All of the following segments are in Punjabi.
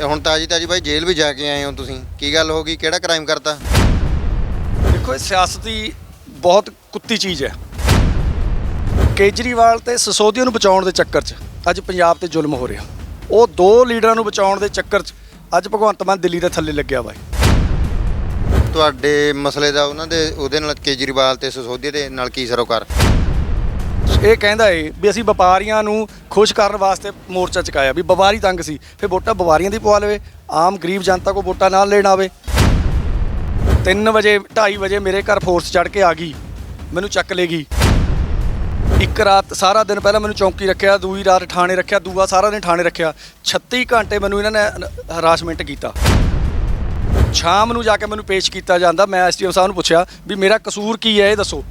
ਤੇ ਹੁਣ ਤਾਜੀ ਤਾਜੀ ਬਾਈ ਜੇਲ੍ਹ ਵੀ ਜਾ ਕੇ ਆਏ ਹੋ ਤੁਸੀਂ। ਕੀ ਗੱਲ ਹੋ ਗਈ? ਕਿਹੜਾ ਕ੍ਰਾਈਮ ਕਰਤਾ? ਦੇਖੋ ਇਹ ਸਿਆਸਤੀ ਬਹੁਤ ਕੁੱਤੀ ਚੀਜ਼ ਹੈ। ਕੇਜਰੀਵਾਲ ਤੇ ਸਸੋਦੀਆ ਨੂੰ ਬਚਾਉਣ ਦੇ ਚੱਕਰ 'ਚ ਅੱਜ ਪੰਜਾਬ ਤੇ ਜ਼ੁਲਮ ਹੋ ਰਿਹਾ। ਉਹ ਦੋ ਲੀਡਰਾਂ ਨੂੰ ਬਚਾਉਣ ਦੇ ਚੱਕਰ 'ਚ ਅੱਜ ਭਗਵੰਤ ਮਾਨ ਦਿੱਲੀ ਦੇ ਥੱਲੇ ਲੱਗਿਆ ਵਾ ਤੁਹਾਡੇ ਮਸਲੇ ਦਾ ਉਹਨਾਂ ਦੇ ਉਹਦੇ ਨਾਲ ਕੇਜਰੀਵਾਲ ਤੇ ਸਸੋਦੀਆ ਦੇ ਨਾਲ ਕੀ ਸਰੋਕਾਰ? ਇਹ ਕਹਿੰਦਾ ਏ ਵੀ ਅਸੀਂ ਵਪਾਰੀਆਂ ਨੂੰ ਖੁਸ਼ ਕਰਨ ਵਾਸਤੇ ਮੋਰਚਾ ਚੁਕਾਇਆ, ਵੀ ਵਪਾਰੀ ਤੰਗ ਸੀ, ਫਿਰ ਵੋਟਾਂ ਵਪਾਰੀਆਂ ਦੀ ਪਵਾ ਲਵੇ, ਆਮ ਗਰੀਬ ਜਨਤਾ ਕੋ ਵੋਟਾਂ ਨਾਲ ਲੈਣ ਆਵੇ। 3 ਵਜੇ 2:30 ਵਜੇ ਮੇਰੇ ਘਰ ਫੋਰਸ ਚੜ ਕੇ ਆ ਗਈ, ਮੈਨੂੰ ਚੱਕ ਲੇਗੀ ਇੱਕ ਰਾਤ, ਸਾਰਾ ਦਿਨ ਪਹਿਲਾਂ ਮੈਨੂੰ ਚੌਂਕੀ ਰੱਖਿਆ, ਦੂਈ ਰਾਤ ਥਾਣੇ ਰੱਖਿਆ, ਦੂਆ ਸਾਰਾ ਦਿਨ ਥਾਣੇ ਰੱਖਿਆ 36 ਘੰਟੇ ਮੈਨੂੰ ਇਹਨਾਂ ਨੇ ਹਰਾਸਮੈਂਟ ਕੀਤਾ। ਸ਼ਾਮ ਨੂੰ ਜਾ ਕੇ ਮੈਨੂੰ ਪੇਸ਼ ਕੀਤਾ ਜਾਂਦਾ, ਮੈਂ ਐਸਟੀਓ ਸਾਹਿਬ ਨੂੰ ਪੁੱਛਿਆ ਵੀ ਮੇਰਾ ਕਸੂਰ ਕੀ ਹੈ, ਇਹ ਦੱਸੋ।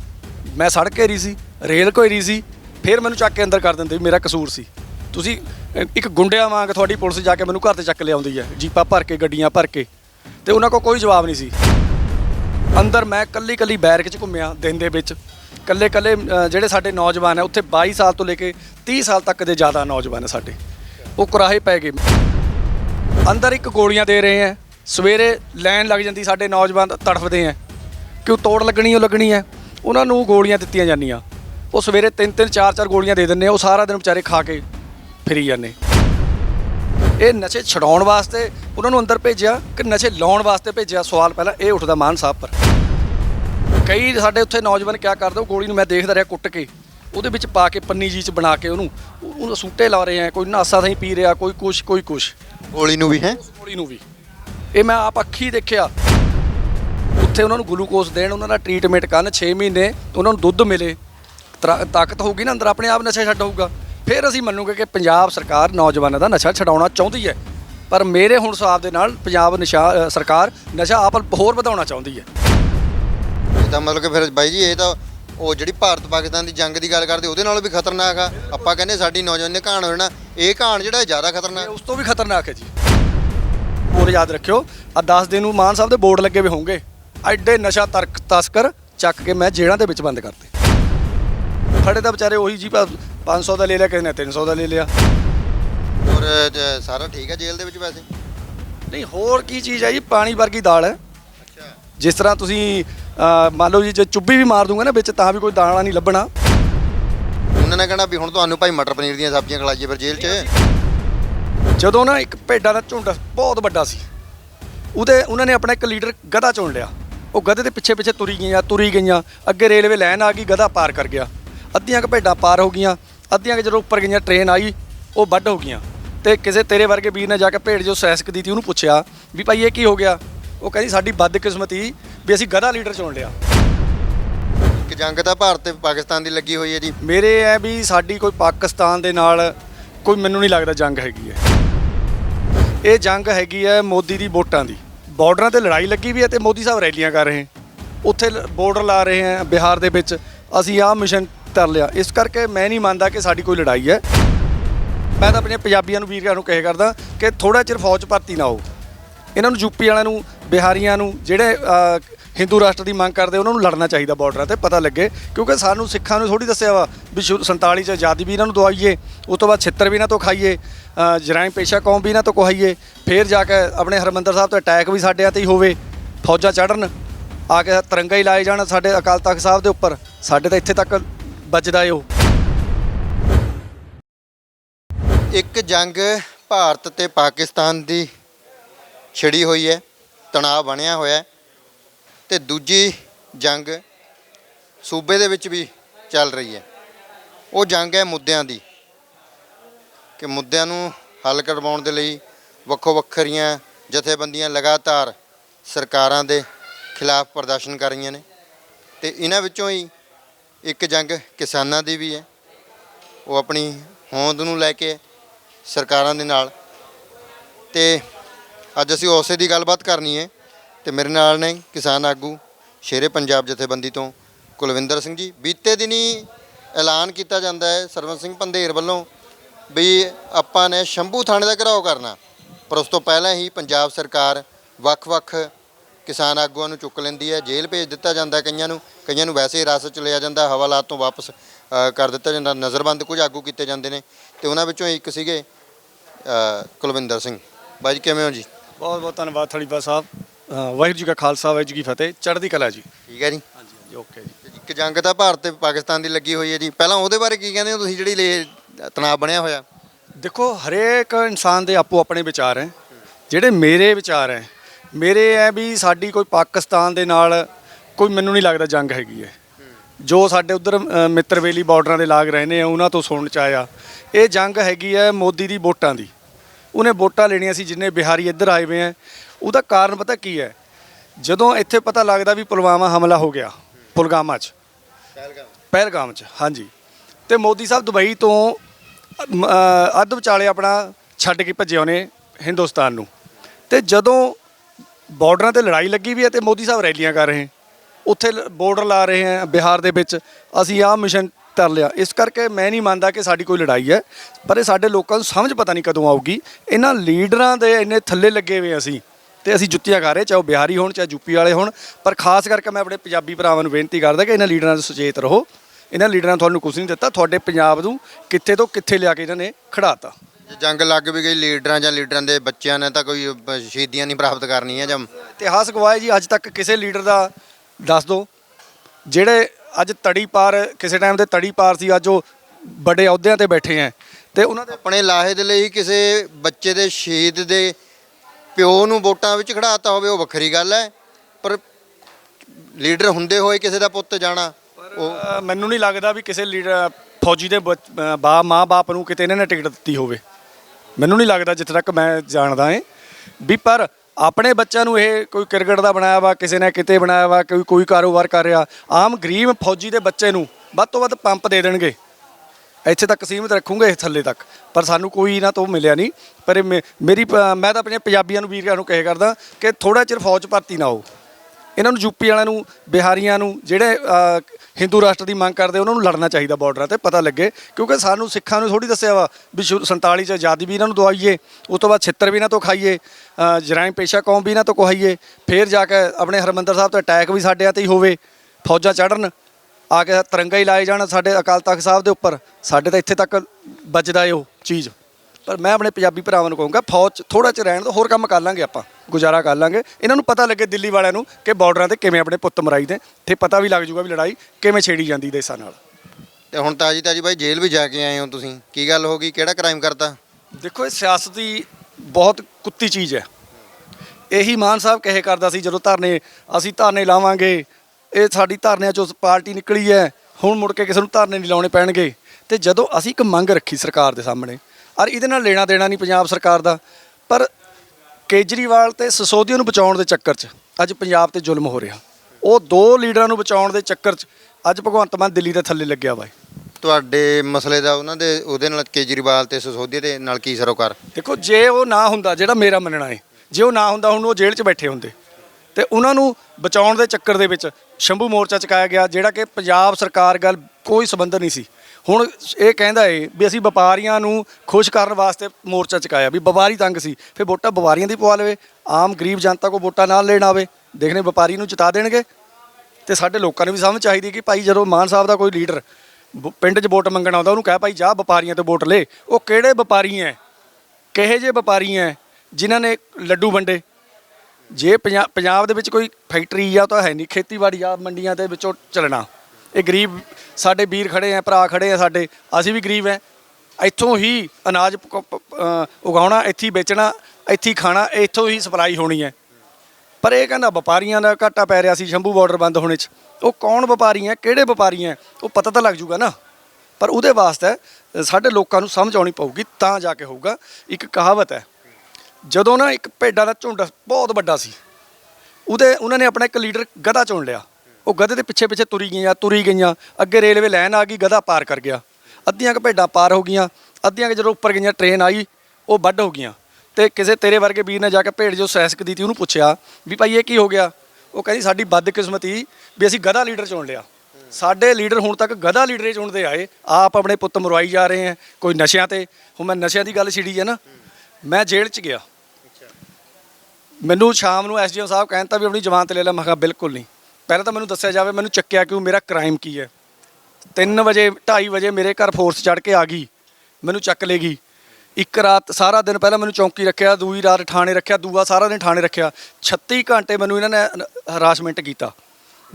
ਮੈਂ ਸੜਕ ਘੇਰੀ ਸੀ, ਰੇਲ ਘੇਰੀ ਸੀ, ਫਿਰ ਮੈਨੂੰ ਚੱਕ ਕੇ ਅੰਦਰ ਕਰ ਦਿੰਦੇ ਵੀ ਮੇਰਾ ਕਸੂਰ ਸੀ। ਤੁਸੀਂ ਇੱਕ ਗੁੰਡਿਆਂ ਵਾਂਗ ਤੁਹਾਡੀ ਪੁਲਿਸ ਜਾ ਕੇ ਮੈਨੂੰ ਘਰ ਤੇ ਚੱਕ ਲਿਆਉਂਦੀ ਹੈ, ਜੀਪਾਂ ਭਰ ਕੇ, ਗੱਡੀਆਂ ਭਰ ਕੇ, ਤੇ ਉਹਨਾਂ ਕੋਲ ਕੋਈ ਜਵਾਬ ਨਹੀਂ ਸੀ। ਅੰਦਰ ਮੈਂ ਕੱਲੀ ਕੱਲੀ ਬੈਰਕ 'ਚ ਘੁੰਮਿਆ ਦਿਨ ਦੇ ਵਿੱਚ। ਕੱਲੇ ਕੱਲੇ ਜਿਹੜੇ ਸਾਡੇ ਨੌਜਵਾਨ ਹੈ, ਉੱਥੇ 22 ਸਾਲ ਤੋਂ ਲੈ ਕੇ 30 ਸਾਲ ਤੱਕ ਦੇ ਜ਼ਿਆਦਾ ਨੌਜਵਾਨ ਹੈ ਸਾਡੇ। ਉਹ ਕੁਰਾਹੇ ਪੈ ਗਏ। ਅੰਦਰ ਇੱਕ ਗੋਲੀਆਂ ਦੇ ਰਹੇ ਹੈ। ਸਵੇਰੇ ਲਾਈਨ ਲੱਗ ਜਾਂਦੀ ਸਾਡੇ ਨੌਜਵਾਨ, ਤੜਫਦੇ ਹੈ। ਕਿ ਉਹ ਤੋੜ ਲੱਗਣੀ ਉਹ ਲੱਗਣੀ ਹੈ। ਉਹਨਾਂ ਨੂੰ ਗੋਲੀਆਂ ਦਿੱਤੀਆਂ ਜਾਂਦੀਆਂ। ਉਹ ਸਵੇਰੇ ਤਿੰਨ ਤਿੰਨ ਚਾਰ ਚਾਰ ਗੋਲੀਆਂ ਦੇ ਦਿੰਦੇ ਆ, ਉਹ ਸਾਰਾ ਦਿਨ ਵਿਚਾਰੇ ਖਾ ਕੇ ਫਿਰੀ ਜਾਂਦੇ। ਇਹ ਨਸ਼ੇ ਛਡਾਉਣ ਵਾਸਤੇ ਉਹਨਾਂ ਨੂੰ ਅੰਦਰ ਭੇਜਿਆ ਕਿ ਨਸ਼ੇ ਲਾਉਣ ਵਾਸਤੇ ਭੇਜਿਆ? ਸਵਾਲ ਪਹਿਲਾਂ ਇਹ ਉੱਠਦਾ ਮਾਨ ਸਾਹਿਬ ਪਰ। ਕਈ ਸਾਡੇ ਉੱਥੇ ਨੌਜਵਾਨ ਕਿਆ ਕਰਦੇ ਉਹ ਗੋਲੀ ਨੂੰ ਮੈਂ ਦੇਖਦਾ ਰਿਹਾ ਕੁੱਟ ਕੇ ਉਹਦੇ ਵਿੱਚ ਪਾ ਕੇ ਪੰਨੀ ਜੀ ਚ ਬਣਾ ਕੇ ਉਹਨੂੰ ਉਹ- ਉਹਨੂੰ ਸੂਟੇ ਲਾ ਰਹੇ ਆ ਕੋਈ ਨਾਸਾ ਸਹੀ ਪੀ ਰਿਹਾ ਕੋਈ ਕੁਛ ਕੋਈ ਕੁਛ। ਗੋਲੀ ਨੂੰ ਵੀ ਹੈ? ਗੋਲੀ ਨੂੰ ਵੀ। ਇਹ ਮੈਂ ਆਪ ਅੱਖੀ ਦੇਖਿਆ। ਉੱਥੇ ਉਹਨਾਂ ਨੂੰ ਗਲੂਕੋਜ਼ ਦੇਣ ਉਹਨਾਂ ਦਾ ਟ੍ਰੀਟਮੈਂਟ ਕਰਨ 6 ਮਹੀਨੇ ਉਹਨਾਂ ਨੂੰ ਦੁੱਧ ਮਿਲੇ। ਤਰਾ- ਤਾਕਤ ਹੋਊਗੀ ਨਾ ਅੰਦਰ ਆਪਣੇ ਆਪ ਨਸ਼ਾ ਛੱਡ ਹੋਊਗਾ। ਫਿਰ ਅਸੀਂ ਮੰਨੂਗੇ ਕਿ ਪੰਜਾਬ ਸਰਕਾਰ ਨੌਜਵਾਨਾਂ ਦਾ ਨਸ਼ਾ ਛਡਾਉਣਾ ਚਾਹੁੰਦੀ ਹੈ। ਪਰ ਮੇਰੇ ਹੁਣ ਹਿਸਾਬ ਦੇ ਨਾਲ ਪੰਜਾਬ ਨਸ਼ਾ ਅ, ਸਰਕਾਰ ਨਸ਼ਾ ਆਪ ਹੋਰ ਵਧਾਉਣਾ ਚਾਹੁੰਦੀ ਹੈ। ਤਾਂ ਮਤਲਬ ਕਿ ਫਿਰ ਬਾਈ ਜੀ ਇਹ ਤਾਂ ਉਹ ਜਿਹੜੀ ਭਾਰਤ ਪਾਕਿਸਤਾਨ ਦੀ ਜੰਗ ਦੀ ਗੱਲ ਕਰਦੇ ਉਹਦੇ ਨਾਲੋਂ ਵੀ ਖਤਰਨਾਕ ਆ। ਆਪਾਂ ਕਹਿੰਦੇ ਸਾਡੀ ਨੌਜਵਾਨ ਨੇ ਘਾਣ ਹੋ ਜਾਣਾ ਇਹ ਘਾਣ ਜਿਹੜਾ ਇਹ ਜ਼ਿਆਦਾ ਇਹ ਖਤਰਨਾਕ ਉਸ ਤੋਂ ਵੀ ਖਤਰਨਾਕ ਹੈ ਜੀ। ਹੋਰ ਯਾਦ ਰੱਖਿਓ ਆ 10 ਦਿਨ ਨੂੰ ਮਾਨ ਸਾਹਿਬ ਦੇ ਬੋਰਡ ਲੱਗੇ ਵੀ ਹੋਣਗੇ। ਐਡੇ ਨਸ਼ਾ ਤਰਕ ਤਸਕਰ ਚੱਕ ਕੇ ਮੈਂ ਜੇਲ੍ਹਾਂ ਦੇ ਵਿੱਚ ਬੰਦ ਕਰਤੇ। ਖੜੇ ਤਾਂ ਵਿਚਾਰੇ ਉਹੀ ਜੀ 500 ਦਾ ਲੈ ਲਿਆ ਕਿਸੇ ਨੇ 300 ਦਾ ਲੈ ਲਿਆ। ਹੋਰ ਸਾਰਾ ਠੀਕ ਹੈ ਜੇਲ੍ਹ ਦੇ ਵਿੱਚ ਵੈਸੇ? ਨਹੀਂ ਹੋਰ ਕੀ ਚੀਜ਼ ਹੈ ਜੀ? ਪਾਣੀ ਵਰਗੀ ਦਾਲ ਹੈ। ਅੱਛਾ। ਜਿਸ ਤਰ੍ਹਾਂ ਤੁਸੀਂ ਮੰਨ ਲਓ ਜੀ ਜੇ ਚੁੱਭੀ ਵੀ ਮਾਰ ਦੂੰਗਾ ਨਾ ਵਿੱਚ ਤਾਂ ਵੀ ਕੋਈ ਦਾਣਾ ਨਹੀਂ ਲੱਭਣਾ। ਉਹਨਾਂ ਨੇ ਕਹਿਣਾ ਵੀ ਹੁਣ ਤੁਹਾਨੂੰ ਭਾਈ ਮਟਰ ਪਨੀਰ ਦੀਆਂ ਸਬਜ਼ੀਆਂ ਖਲਾਈਏ ਫਿਰ ਜੇਲ੍ਹ 'ਚ। ਜਦੋਂ ਨਾ ਇੱਕ ਭੇਡਾਂ ਦਾ ਝੁੰਡ ਬਹੁਤ ਵੱਡਾ ਸੀ ਉਹਦੇ ਉਹਨਾਂ ਨੇ ਆਪਣਾ ਇੱਕ ਲੀਡਰ ਗਧਾ ਚੁਣ ਲਿਆ। ਉਹ ਗਧੇ ਦੇ ਪਿੱਛੇ ਪਿੱਛੇ ਤੁਰੀ ਗਈਆਂ ਤੁਰੀ ਗਈਆਂ। ਅੱਗੇ ਰੇਲਵੇ ਲਾਈਨ ਆ ਗਈ ਗਧਾ ਪਾਰ ਕਰ ਗਿਆ। ਅੱਧੀਆਂ ਕੁ ਭੇਡਾਂ ਪਾਰ ਹੋ ਗਈਆਂ ਅੱਧੀਆਂ ਕੁ ਜਦੋਂ ਉੱਪਰ ਗਈਆਂ ਟ੍ਰੇਨ ਆਈ ਉਹ ਵੱਢ ਹੋ ਗਈਆਂ। ਤੇ ਕਿਸੇ ਤੇਰੇ ਵਰਗੇ ਵੀਰ ਨੇ ਜਾ ਕੇ ਭੇਡ ਜੋ ਸੈਸਕ ਦੀ ਤੀ ਉਹਨੂੰ ਪੁੱਛਿਆ ਵੀ ਭਾਈ ਇਹ ਕੀ ਹੋ ਗਿਆ? ਉਹ ਕਹਿੰਦੀ ਸਾਡੀ ਬਦਕਿਸਮਤੀ ਵੀ ਅਸੀਂ ਗਧਾ ਲੀਡਰ ਚੁਣ ਲਿਆ। ਕਿ ਜੰਗ ਤਾਂ ਭਾਰਤ ਤੇ ਪਾਕਿਸਤਾਨ ਦੀ ਲੱਗੀ ਹੋਈ ਹੈ ਜੀ। ਮੇਰੇ ਐ ਵੀ ਸਾਡੀ ਕੋਈ ਪਾਕਿਸਤਾਨ ਦੇ ਨਾਲ ਕੋਈ ਮੈਨੂੰ ਨਹੀਂ ਲੱਗਦਾ ਜੰਗ ਹੈਗੀ ਹੈ। ਇਹ ਜੰਗ ਹੈਗੀ ਹੈ ਮੋਦੀ ਦੀ ਵੋਟਾਂ ਦੀ। ਬਾਰਡਰਾਂ ਤੇ ਲੜਾਈ ਲੱਗੀ ਵੀ ਹੈ ਤੇ ਮੋਦੀ ਸਾਹਿਬ ਰੈਲੀਆਂ ਕਰ ਰਹੇ ਉੱਥੇ ਬਾਰਡਰ ਲਾ ਰਹੇ ਹੈ ਬਿਹਾਰ ਦੇ ਵਿੱਚ। ਅਸੀਂ ਆਹ ਮਿਸ਼ਨ ਤਰ ਲਿਆ। ਇਸ ਕਰਕੇ ਮੈਂ ਨਹੀਂ ਮੰਨਦਾ ਕਿ ਸਾਡੀ ਕੋਈ ਲੜਾਈ ਹੈ। ਮੈਂ ਤਾਂ ਆਪਣੇ ਪੰਜਾਬੀਆਂ ਨੂੰ ਵੀਰਾਂ ਨੂੰ ਕਹੇ ਕਰਦਾ ਕਿ ਥੋੜਾ ਚਿਰ ਫੌਜ ਭਰਤੀ ਨਾ ਹੋ। ਇਹਨਾਂ ਨੂੰ ਯੂਪੀ ਵਾਲਿਆਂ ਨੂੰ ਬਿਹਾਰੀਆਂ ਨੂੰ ਜਿਹੜੇ ਹਿੰਦੂ ਰਾਸ਼ਟਰ ਦੀ ਮੰਗ ਕਰਦੇ ਉਹਨਾਂ ਨੂੰ ਲੜਨਾ ਚਾਹੀਦਾ ਬਾਰਡਰਾਂ ਤੇ ਪਤਾ ਲੱਗੇ ਕਿਉਂਕਿ ਸਾਨੂੰ ਸਿੱਖਾਂ ਨੂੰ ਥੋੜੀ ਦੱਸਿਆ ਵਾ ਵੀ ਸ਼ੁਰੂ- 47 ਚ ਆਜ਼ਾਦੀ ਵੀ ਇਹਨਾਂ ਨੂੰ ਦਵਾਈਏ ਉਸ ਤੋਂ ਬਾਅਦ ਛਿੱਤਰ ਵੀ ਇਹਨਾਂ ਤੋਂ ਖਾਈਏ ਅਹ, ਜਰਾਇਮ ਪੇਸ਼ਾ ਕੌਮ ਵੀ ਇਹਨਾਂ ਤੋਂ ਕਹਾਈਏ ਫਿਰ ਜਾ ਕੇ ਆਪਣੇ ਹਰਮੰਦਰ ਸਾਹਿਬ ਤੋਂ ਅਟੈਕ ਵੀ ਸਾਡੇ ਤੇ ਹੀ ਹੋਵੇ ਫੌਜਾਂ ਚੜਨ ਆ ਕੇ ਤਿਰੰਗਾ ਹੀ ਲਾਏ ਜਾਣ ਸਾਡੇ ਅਕਾਲ ਤਖਤ ਸਾਹਿਬ ਦੇ ਉੱਪਰ ਸਾਡੇ ਤਾਂ ਇੱਥੇ ਤੱਕ ਵੱਜਦਾ ਏ ਉਹ। ਇੱਕ ਜੰਗ ਭਾਰਤ ਤੇ ਪਾਕਿਸਤਾਨ ਦੀ ਛਿੜੀ ਹੋਈ ਹੈ, ਤਣਾਅ ਬਣਿਆ ਹੋਇਆ ਹੈ ਤੇ ਦੂਜੀ ਜੰਗ ਸੂਬੇ ਦੇ ਵਿੱਚ ਵੀ ਚੱਲ ਰਹੀ ਹੈ। ਉਹ ਜੰਗ ਹੈ ਮੁੱਦਿਆਂ ਦੀ ਕਿ ਮੁੱਦਿਆਂ ਨੂੰ ਹੱਲ ਕਰਵਾਉਣ ਦੇ ਲਈ ਵੱਖੋ ਵੱਖਰੀਆਂ ਜਥੇਬੰਦੀਆਂ ਲਗਾਤਾਰ ਸਰਕਾਰਾਂ ਦੇ ਖਿਲਾਫ ਪ੍ਰਦਰਸ਼ਨ ਕਰ ਰਹੀਆਂ ਨੇ ਤੇ ਇਹਨਾਂ ਵਿੱਚੋਂ ਹੀ ਇੱਕ ਜੰਗ ਕਿਸਾਨਾਂ ਦੀ ਵੀ ਹੈ। ਉਹ ਆਪਣੀ ਹੋਂਦ ਨੂੰ ਲੈ ਕੇ ਸਰਕਾਰਾਂ ਦੇ ਨਾਲ ਤੇ ਅੱਜ ਅਸੀਂ ਉਸੇ ਦੀ ਗੱਲਬਾਤ ਕਰਨੀ ਹੈ ਤੇ ਮੇਰੇ ਨਾਲ ਨੇ ਕਿਸਾਨ ਆਗੂ ਸ਼ੇਰੇ ਪੰਜਾਬ ਜਥੇਬੰਦੀ ਤੋਂ ਕੁਲਵਿੰਦਰ ਸਿੰਘ ਜੀ। ਬੀਤੇ ਦਿਨੀ ਐਲਾਨ ਕੀਤਾ ਜਾਂਦਾ ਹੈ ਸਰਵਨ ਸਿੰਘ ਪੰਧੇਰ ਵੱਲੋਂ ਵੀ ਆਪਾਂ ਨੇ ਸ਼ੰਭੂ ਥਾਣੇ ਦਾ ਘਿਰਾਓ ਕਰਨਾ। ਪਰ ਉਸ ਤੋਂ ਪਹਿਲਾਂ ਹੀ ਪੰਜਾਬ ਸਰਕਾਰ ਵੱਖ-ਵੱਖ ਕਿਸਾਨ ਆਗੂਆਂ ਨੂੰ ਚੁੱਕ ਲੈਂਦੀ ਹੈ, ਜੇਲ੍ਹ ਭੇਜ ਦਿੱਤਾ ਜਾਂਦਾ ਕਈਆਂ ਨੂੰ। ਕਈਆਂ ਨੂੰ ਵੈਸੇ ਹੀ ਹਿਰਾਸਤ ਚ ਲਿਆ ਜਾਂਦਾ, ਹਵਾਲਾਤ ਤੋਂ ਵਾਪਸ ਕਰ ਦਿੱਤਾ ਜਾਂਦਾ। ਨਜ਼ਰਬੰਦ ਕੁਝ ਆਗੂ ਕੀਤੇ ਜਾਂਦੇ ਨੇ ਤੇ ਉਹਨਾਂ ਵਿੱਚੋਂ ਇੱਕ ਸੀਗੇ ਕੁਲਵਿੰਦਰ ਸਿੰਘ। ਬਾਈ ਕਿਵੇਂ ਹੋ ਜੀ? ਬਹੁਤ ਬਹੁਤ ਧੰਨਵਾਦ ਥਲੀਬਾ ਸਾਹਿਬ। ਵਾਹਿਗੁਰੂ ਜੀ ਕਾ ਖਾਲਸਾ ਵਾਹਿਗੁਰੂ ਜੀ ਕੀ ਫਤਿਹ। ਚੜ੍ਹਦੀ ਕਲਾ ਜੀ। ਠੀਕ ਹੈ ਜੀ। ਹਾਂਜੀ ਓਕੇ ਜੀ। ਇੱਕ ਜੰਗ ਤਾਂ ਭਾਰਤ ਤੇ ਪਾਕਿਸਤਾਨ ਦੀ ਲੱਗੀ ਹੋਈ ਹੈ ਜੀ। ਪਹਿਲਾਂ ਉਹਦੇ ਬਾਰੇ ਕੀ ਕਹਿੰਦੇ ਹੋ ਤੁਸੀਂ ਜਿਹੜੀ ਲੇ ਤਣਾਅ ਬਣਿਆ ਹੋਇਆ? ਦੇਖੋ ਹਰੇਕ ਇਨਸਾਨ ਦੇ ਆਪੋ ਆਪਣੇ ਵਿਚਾਰ ਹੈ। ਜਿਹੜੇ ਮੇਰੇ ਵਿਚਾਰ ਹੈ ਮੇਰੇ ਹੈ ਵੀ ਸਾਡੀ ਕੋਈ ਪਾਕਿਸਤਾਨ ਦੇ ਨਾਲ ਕੋਈ ਮੈਨੂੰ ਨਹੀਂ ਲੱਗਦਾ ਜੰਗ ਹੈਗੀ ਹੈ। ਜੋ ਸਾਡੇ ਉਧਰ ਮਿੱਤਰਵੇਲੀ ਬਾਰਡਰਾਂ ਦੇ ਲਾਗ ਰਹਿੰਦੇ ਆ ਉਹਨਾਂ ਤੋਂ ਸੁਣਨ ਚ ਆਇਆ। ਇਹ ਜੰਗ ਹੈਗੀ ਹੈ ਮੋਦੀ ਦੀ ਵੋਟਾਂ ਦੀ। ਉਹਨੇ ਵੋਟਾਂ ਲੈਣੀਆਂ ਸੀ ਜਿੰਨੇ ਬਿਹਾਰੀ ਇੱਧਰ ਆਏ ਹੋਏ ਆ। ਉਹਦਾ ਕਾਰਨ ਪਤਾ ਕੀ ਹੈ? ਜਦੋਂ ਇੱਥੇ ਪਤਾ ਲੱਗਦਾ ਵੀ ਪੁਲਵਾਮਾ ਹਮਲਾ ਹੋ ਗਿਆ, ਪੁਲਗਾਮਾ 'ਚ। ਪਹਿਲਗਾਮ 'ਚ, ਹਾਂਜੀ। ਤੇ ਮੋਦੀ ਸਾਹਿਬ ਦੁਬਈ ਤੋਂ ਅੱਧ ਵਿਚਾਲੇ ਆਪਣਾ ਛੱਡ ਕੇ ਭੱਜੇ ਉਹਨੇ ਹਿੰਦੁਸਤਾਨ ਨੂੰ। ਤੇ ਜਦੋਂ ਬਾਰਡਰਾਂ ਤੇ ਲੜਾਈ ਲੱਗੀ ਵੀ ਹੈ ਤੇ ਮੋਦੀ ਸਾਹਿਬ ਰੈਲੀਆਂ ਕਰ ਰਹੇ ਉੱਥੇ ਬਾਰਡਰ ਲਾ ਰਹੇ ਹੈ ਬਿਹਾਰ ਦੇ ਵਿੱਚ। ਅਸੀਂ ਆਹ ਮਿਸ਼ਨ ਕਰ ਲਿਆ। ਇਸ ਕਰਕੇ ਮੈਂ ਨਹੀਂ ਮੰਨਦਾ ਕਿ ਸਾਡੀ ਕੋਈ ਲੜਾਈ ਹੈ ਪਰ ਇਹ ਸਾਡੇ ਲੋਕਾਂ ਨੂੰ ਸਮਝ ਪਤਾ ਨਹੀਂ ਕਦੋਂ ਆਊਗੀ। ਇਹਨਾਂ ਲੀਡਰਾਂ ਦੇ ਇੰਨੇ ਥੱਲੇ ਲੱਗੇ ਹੋਏ ਅਸੀਂ ਤੇ ਅਸੀਂ ਜੁੱਤੀਆਂ ਖਾ ਰਹੇ ਚਾਹੇ ਉਹ ਬਿਹਾਰੀ ਹੋਣ ਚਾਹੇ ਯੂਪੀ ਵਾਲੇ ਹੋਣ। ਪਰ ਖਾਸ ਕਰਕੇ ਮੈਂ ਆਪਣੇ ਪੰਜਾਬੀ ਭਰਾਵਾਂ ਨੂੰ ਬੇਨਤੀ ਕਰਦਾ ਕਿ ਇਹਨਾਂ ਲੀਡਰਾਂ ਤੋਂ ਸੁਚੇਤ ਰਹੋ। ਇਹਨਾਂ ਲੀਡਰਾਂ ਨੇ ਤੁਹਾਨੂੰ ਕੁਝ ਨਹੀਂ ਦਿੱਤਾ ਤੁਹਾਡੇ ਪੰਜਾਬ ਨੂੰ ਕਿੱਥੇ ਤੋਂ ਕਿੱਥੇ ਲਿਆ ਕੇ ਇਹਨਾਂ ਨੇ ਖੜਾਤਾ। ਜੇ ਜੰਗ ਲੱਗ ਵੀ ਗਈ ਲੀਡਰਾਂ ਜਾਂ ਲੀਡਰਾਂ ਦੇ ਬੱਚਿਆਂ ਨੇ ਤਾਂ ਕੋਈ ਬ- ਸ਼ਹੀਦੀਆਂ ਨਹੀਂ ਪ੍ਰਾਪਤ ਕਰਨੀਆਂ ਜਾਂ ਇਤਿਹਾਸ ਗਵਾਏ ਜੀ ਅੱਜ ਤੱਕ ਕਿਸੇ ਲੀਡਰ ਦਾ ਦੱਸ ਦਿਓ ਜਿਹੜੇ ਅੱਜ ਤੜੀ ਪਾਰ ਕਿਸੇ ਟਾਈਮ ਦੇ ਤੜੀ ਪਾਰ ਸੀ ਅੱਜ ਉਹ ਵੱਡੇ ਅਹੁਦਿਆਂ ਤੇ ਬੈਠੇ ਆ ਤੇ ਉਹਨਾਂ ਦੇ ਆਪਣੇ ਲਾਹੇ ਦੇ ਲਈ ਕਿਸੇ ਬੱਚੇ ਦੇ ਸ਼ਹੀਦ ਦੇ ਪਿਓ ਨੂੰ ਵੋਟਾਂ ਵਿੱਚ ਖੜਾਤਾ ਹੋਵੇ ਉਹ ਵੱਖਰੀ ਗੱਲ ਹੈ ਪਰ ਲੀਡਰ ਹੁੰਦੇ ਹੋਏ ਕਿਸੇ ਦਾ ਪੁੱਤ ਜਾਣਾ ਉਹ ਮੈਨੂੰ ਨਹੀਂ ਲੱਗਦਾ ਵੀ ਕਿਸੇ ਲੀਡਰ ਫੌਜੀ ਦੇ ਬਾ ਮਾਂ-ਬਾਪ ਨੂੰ ਕਿਤੇ ਇਹਨਾਂ ਨੇ ਟਿਕਟ ਦਿੱਤੀ ਹੋਵੇ। ਮੈਨੂੰ ਨਹੀਂ ਲੱਗਦਾ ਜਿੱਥੇ ਤੱਕ ਮੈਂ ਜਾਣਦਾ ਏ ਵੀ ਪਰ ਆਪਣੇ ਬੱਚਿਆਂ ਨੂੰ ਇਹ ਕੋਈ ਕ੍ਰਿਕਟ ਦਾ ਬਣਾਇਆ ਵਾ, ਕਿਸੇ ਨੇ ਕਿਤੇ ਬਣਾਇਆ ਵਾ, ਕੋਈ ਕੋਈ ਕਾਰੋਬਾਰ ਕਰ ਰਿਹਾ, ਆਮ ਗਰੀਬ ਫੌਜੀ ਦੇ ਬੱਚੇ ਨੂੰ ਵੱਧ ਤੋਂ ਵੱਧ ਪੰਪ ਦੇ ਦੇਣਗੇ। ਇੱਥੇ ਤੱਕ ਸੀਮਿਤ ਰੱਖੂਗੇ ਥੱਲੇ ਤੱਕ। ਪਰ ਸਾਨੂੰ ਕੋਈ ਇਹਨਾਂ ਤੋਂ ਮਿਲਿਆ ਨਹੀਂ। ਪਰ ਇਹ ਮੇ- ਮੇਰੀ ਪ- ਮੈਂ ਤਾਂ ਆਪਣੇ ਪੰਜਾਬੀਆਂ ਨੂੰ ਵੀਰਾਂ ਨੂੰ ਕਹੇ ਕਰਦਾ ਕਿ ਥੋੜਾ ਚਿਰ ਫੌਜ ਭਰਤੀ ਨਾ ਹੋ। ਇਹਨਾਂ ਨੂੰ ਯੂਪੀ ਵਾਲਿਆਂ ਨੂੰ ਬਿਹਾਰੀਆਂ ਨੂੰ ਜਿਹੜੇ ਅ, ਹਿੰਦੂ ਰਾਸ਼ਟਰ ਦੀ ਮੰਗ ਕਰਦੇ ਉਹਨਾਂ ਨੂੰ ਲੜਨਾ ਚਾਹੀਦਾ ਬਾਰਡਰਾਂ ਤੇ ਪਤਾ ਲੱਗੇ। ਕਿਉਂਕਿ ਸਾਨੂੰ ਸਿੱਖਾਂ ਨੂੰ ਥੋੜੀ ਦੱਸਿਆ ਵਾ ਵੀ ਸ਼ੁਰੂ- 47 ਚ ਆਜ਼ਾਦੀ ਵੀ ਇਹਨਾਂ ਨੂੰ ਦਵਾਈਏ ਉਸ ਤੋਂ ਬਾਅਦ ਛਿੱਤਰ ਵੀ ਇਹਨਾਂ ਤੋਂ ਖਾਈਏ ਅ, ਜਰਾਇਮ ਪੇਸ਼ਾ ਕੌਮ ਵੀ ਇਹਨਾਂ ਤੋਂ ਕਹਾਈਏ ਫਿਰ ਜਾ ਕੇ ਆਪਣੇ ਹਰਮੰਦਰ ਸਾਹਿਬ ਤੋਂ ਅਟੈਕ ਵੀ ਸਾਡੇ ਤੇ ਹੀ ਹੋਵੇ ਫੌਜਾਂ ਚੜਨ ਆ ਕੇ ਤਿਰੰਗਾ ਹੀ ਲਾਏ ਜਾਣ ਸਾਡੇ ਅਕਾਲ ਤਖਤ ਸਾਹਿਬ ਦੇ ਉੱਪਰ ਸਾਡੇ ਤਾਂ ਇੱਥੇ ਤੱਕ ਵੱਜਦਾ ਏ ਉਹ ਚੀਜ਼। ਪਰ ਮੈਂ ਆਪਣੇ ਪੰਜਾਬੀ ਭਰਾਵਾਂ ਨੂੰ ਕਹੂੰਗਾ ਫੌਜ 'ਚ ਥੋੜਾ ਜਿਹਾ ਰਹਿਣ ਤੋਂ ਹੋਰ ਕੰਮ ਕਰ ਲਾਂਗੇ ਆਪਾਂ ਗੁਜ਼ਾਰਾ ਕਰ ਲਾਂਗੇ। ਇਹਨਾਂ ਨੂੰ ਪਤਾ ਲੱਗੇ ਦਿੱਲੀ ਵਾਲਿਆਂ ਨੂੰ ਕਿ ਬਾਰਡਰਾਂ ਤੇ ਕਿਵੇਂ ਆਪਣੇ ਪੁੱਤ ਮਰਾਈ ਦੇ ਤੇ ਪਤਾ ਵੀ ਲੱਗ ਜੂਗਾ ਵੀ ਲੜਾਈ ਕਿਵੇਂ ਛੇੜੀ ਜਾਂਦੀ ਦੇਸਾਂ ਨਾਲ। ਤੇ ਹੁਣ ਤਾਜੀ ਤਾਜੀ ਬਾਈ ਜੇਲ੍ਹ ਵੀ ਜਾ ਕੇ ਆਏ ਹੋ ਤੁਸੀਂ ਕੀ ਗੱਲ ਹੋ ਗਈ ਕਿਹੜਾ ਕ੍ਰਾਈਮ ਕਰਤਾ? ਦੇਖੋ ਇਹ ਸਿਆਸਤ ਦੀ ਬਹੁਤ ਕੁੱਤੀ ਚੀਜ਼ ਹੈ। ਇਹੀ ਮਾਨ ਸਾਹਿਬ ਕਹੇ ਕਰਦਾ ਸੀ ਜਦੋਂ ਧਰਨੇ ਅਸੀਂ ਧਰਨੇ ਲਾਵਾਂਗੇ ਇਹ ਸਾਡੀ ਧਰਨਿਆਂ ਚੋਂ ਪਾਰਟੀ ਨਿਕਲੀ ਹੈ ਹੁਣ ਮੁੜ ਕੇ ਕਿਸੇ ਨੂੰ ਧਰਨੇ ਨਹੀਂ ਲਾਉਣੇ ਪੈਣਗੇ। ਤੇ ਜਦੋਂ ਅਸੀਂ ਇੱਕ ਮੰਗ ਰੱਖੀ ਸਰਕਾਰ ਦੇ ਸਾਹਮਣੇ ਔਰ ਇਹਦੇ ਨਾਲ ਲੈਣਾ ਦੇਣਾ ਨਹੀਂ ਪੰਜਾਬ ਸਰਕਾਰ ਦਾ। ਪਰ ਕੇਜਰੀਵਾਲ ਤੇ ਸਸੋਦੀਆ ਨੂੰ ਬਚਾਉਣ ਦੇ ਚੱਕਰ 'ਚ ਅੱਜ ਪੰਜਾਬ ਤੇ ਜ਼ੁਲਮ ਹੋ ਰਿਹਾ। ਉਹ ਦੋ ਲੀਡਰਾਂ ਨੂੰ ਬਚਾਉਣ ਦੇ ਚੱਕਰ 'ਚ ਅੱਜ ਭਗਵੰਤ ਮਾਨ ਦਿੱਲੀ ਦੇ ਥੱਲੇ ਲੱਗਿਆ ਵਾ ਤੁਹਾਡੇ ਮਸਲੇ ਦਾ ਉਹਨਾਂ ਦੇ ਉਹਦੇ ਨਾਲ ਕੇਜਰੀਵਾਲ ਤੇ ਸਸੋਦੀਆ ਦੇ ਨਾਲ ਕੀ ਸਰੋਕਾਰ? ਦੇਖੋ ਜੇ ਉਹ ਨਾ ਹੁੰਦਾ ਜਿਹੜਾ ਮੇਰਾ ਮੰਨਣਾ ਹੈ ਜੇ ਉਹ ਨਾ ਹੁੰਦਾ ਹੁਣ ਉਹ ਜੇਲ੍ਹ 'ਚ ਬੈਠੇ ਹੁੰਦੇ। ਤੇ ਉਹਨਾਂ ਨੂੰ ਬਚਾਉਣ ਦੇ ਚੱਕਰ ਦੇ ਵਿੱਚ ਸ਼ੰਭੂ ਮੋਰਚਾ ਚਕਾਇਆ ਗਿਆ ਜਿਹੜਾ ਕਿ ਪੰਜਾਬ ਸਰਕਾਰ ਗੱਲ ਕੋਈ ਸਬੰਧ ਨਹੀਂ ਸੀ। ਹੁਣ ਇਹ ਕਹਿੰਦਾ ਏ ਵੀ ਅਸੀਂ ਵਪਾਰੀਆਂ ਨੂੰ ਖੁਸ਼ ਕਰਨ ਵਾਸਤੇ ਮੋਰਚਾ ਚਕਾਇਆ, ਵੀ ਵਪਾਰੀ ਤੰਗ ਸੀ, ਫਿਰ ਵੋਟਾਂ ਵਪਾਰੀਆਂ ਦੀ ਪਵਾ ਲਵੇ, ਆਮ ਗਰੀਬ ਜਨਤਾ ਕੋ ਵੋਟਾਂ ਨਾਲ ਲੈਣ ਆਵੇ, ਦੇਖਨੇ ਵਪਾਰੀ ਨੂੰ ਜਿਤਾ ਦੇਣਗੇ, ਤੇ ਸਾਡੇ ਲੋਕਾਂ ਨੂੰ ਵੀ ਸਮਝ ਚਾਹੀਦੀ ਕਿ ਭਾਈ ਜਦੋਂ ਮਾਨ ਸਾਹਿਬ ਦਾ ਕੋਈ ਲੀਡਰ ਵ- ਪਿੰਡ 'ਚ ਵੋਟ ਮੰਗਣ ਆਉਂਦਾ, ਉਹਨੂੰ ਕਹਿ ਭਾਈ ਜਾ ਵਪਾਰੀਆਂ ਤੋਂ ਵੋਟ ਲੈ, ਉਹ ਕਿਹੜੇ ਵਪਾਰੀ ਐ? ਕਿਹੇ ਜੇ ਵਪਾਰੀ ਐ? ਜਿਨ੍ਹਾਂ ਨੇ ਲੱਡੂ ਵੰਡੇ? ਜੇ ਪੰਜਾਬ ਦੇ ਵਿੱਚ ਕੋਈ ਫੈਕਟਰੀ ਆ, ਤਾਂ ਹੈ ਨਹੀਂ ਖੇਤੀਬਾੜੀ ਆ, ਮੰਡੀਆਂ ਦੇ ਵਿੱਚੋਂ ਚੱਲਣਾ। ਇਹ ਗਰੀਬ ਸਾਡੇ ਵੀਰ ਖੜੇ ਆ, ਭਰਾ ਖੜੇ ਆ ਸਾਡੇ, ਅਸੀਂ ਵੀ ਗਰੀਬ ਐ ਇੱਥੋਂ ਹੀ ਅਨਾਜ ਪਕ- ਉਗਾਉਣਾ, ਇੱਥੇ ਹੀ ਵੇਚਣਾ, ਇੱਥੇ ਹੀ ਖਾਣਾ, ਇੱਥੋਂ ਹੀ ਸਪਲਾਈ ਹੋਣੀ ਹੈ। ਪਰ ਇਹ ਕਹਿੰਦਾ ਵਪਾਰੀਆਂ ਦਾ ਘਾਟਾ ਪੈ ਰਿਹਾ ਸੀ ਸ਼ੰਭੂ ਬਾਰਡਰ ਬੰਦ ਹੋਣੇ 'ਚ। ਉਹ ਕੌਣ ਵਪਾਰੀ ਹੈ, ਕਿਹੜੇ ਵਪਾਰੀ ਹੈ, ਉਹ ਪਤਾ ਤਾਂ ਲੱਗ ਜੂਗਾ ਨਾ। ਪਰ ਉਹਦੇ ਵਾਸਤੇ ਸਾਡੇ ਲੋਕਾਂ ਨੂੰ ਸਮਝ ਆਉਣੀ ਪਊਗੀ, ਤਾਂ ਜਾ ਕੇ ਹੋਊਗਾ। ਇੱਕ ਕਹਾਵਤ ਹੈ, ਜਦੋਂ ਨਾ ਇੱਕ ਭੇਡਾਂ ਦਾ ਝੁੰਡ ਬਹੁਤ ਵੱਡਾ ਸੀ, ਉਹਦੇ, ਉਹਨਾਂ ਨੇ ਆਪਣਾ ਇੱਕ ਲੀਡਰ ਗਧਾ ਚੁਣ ਲਿਆ। ਉਹ ਗਧੇ ਦੇ ਪਿੱਛੇ ਪਿੱਛੇ ਤੁਰੀ ਗਈਆਂ ਤੁਰੀ ਗਈਆਂ। ਅੱਗੇ ਰੇਲਵੇ ਲਾਈਨ ਆ ਗਈ ਗਧਾ ਪਾਰ ਕਰ ਗਿਆ। ਅੱਧੀਆਂ ਕੁ ਭੇਡਾਂ ਪਾਰ ਹੋ ਗਈਆਂ ਅੱਧੀਆਂ ਕੁ ਜਦੋਂ ਉੱਪਰ ਗਈਆਂ ਟ੍ਰੇਨ ਆਈ ਉਹ ਵੱਢ ਹੋ ਗਈਆਂ। ਤੇ ਕਿਸੇ ਤੇਰੇ ਵਰਗੇ ਵੀਰ ਨੇ ਜਾ ਕੇ ਭੇਡ ਜੋ ਸੈਸਕ ਦੀ ਤੀ ਉਹਨੂੰ ਪੁੱਛਿਆ ਵੀ ਭਾਈ ਇਹ ਕੀ ਹੋ ਗਿਆ? ਉਹ ਕਹਿੰਦੀ ਸਾਡੀ ਬਦਕਿਸਮਤੀ ਵੀ ਅਸੀਂ ਗਧਾ ਲੀਡਰ ਚੁਣ ਲਿਆ। ਸਾਡੇ ਲੀਡਰ ਹੁਣ ਤੱਕ ਗਧਾ ਲੀਡਰ ਚੁਣਦੇ ਆਏ। ਆਪ ਆਪਣੇ ਪੁੱਤ ਮਰਵਾਈ ਜਾ ਰਹੇ ਹੈ ਕੋਈ ਨਸ਼ਿਆਂ ਤੇ। ਹੁਣ ਮੈਂ ਨਸ਼ਿਆਂ ਦੀ ਗੱਲ ਛਿੜੀ ਹੈ ਨਾ ਮੈਂ ਜੇਲ੍ਹ 'ਚ ਗਿਆ। ਮੈਨੂੰ ਸ਼ਾਮ ਨੂੰ ਐਸਡੀਓ ਸਾਹਿਬ ਕਹਿੰਦਾ ਵੀ ਆਪਣੀ ਜ਼ਮਾਨਤ ਲੈ ਲੈ ਮੈਂ ਕਿਹਾ ਬਿਲਕੁਲ ਨਹੀਂ। ਪਹਿਲਾਂ ਤਾਂ ਮੈਨੂੰ ਦੱਸਿਆ ਜਾਵੇ ਮੈਨੂੰ ਚੱਕਿਆ ਕਿਉਂ ਮੇਰਾ ਕ੍ਰਾਈਮ ਕੀ ਹੈ। 3 ਵਜੇ 2:30 ਵਜੇ ਮੇਰੇ ਘਰ ਫੋਰਸ ਚੜ ਕੇ ਆ ਗਈ ਮੈਨੂੰ ਚੱਕ ਲੇਗੀ ਇੱਕ ਰਾਤ ਸਾਰਾ ਦਿਨ ਪਹਿਲਾਂ ਮੈਨੂੰ ਚੌਂਕੀ ਰੱਖਿਆ ਦੂਈ ਰਾਤ ਥਾਣੇ ਰੱਖਿਆ ਦੂਆ ਸਾਰਾ ਦਿਨ ਥਾਣੇ ਰੱਖਿਆ। 36 ਘੰਟੇ ਮੈਨੂੰ ਇਹਨਾਂ ਨੇ ਹਰਾਸਮੈਂਟ ਕੀਤਾ।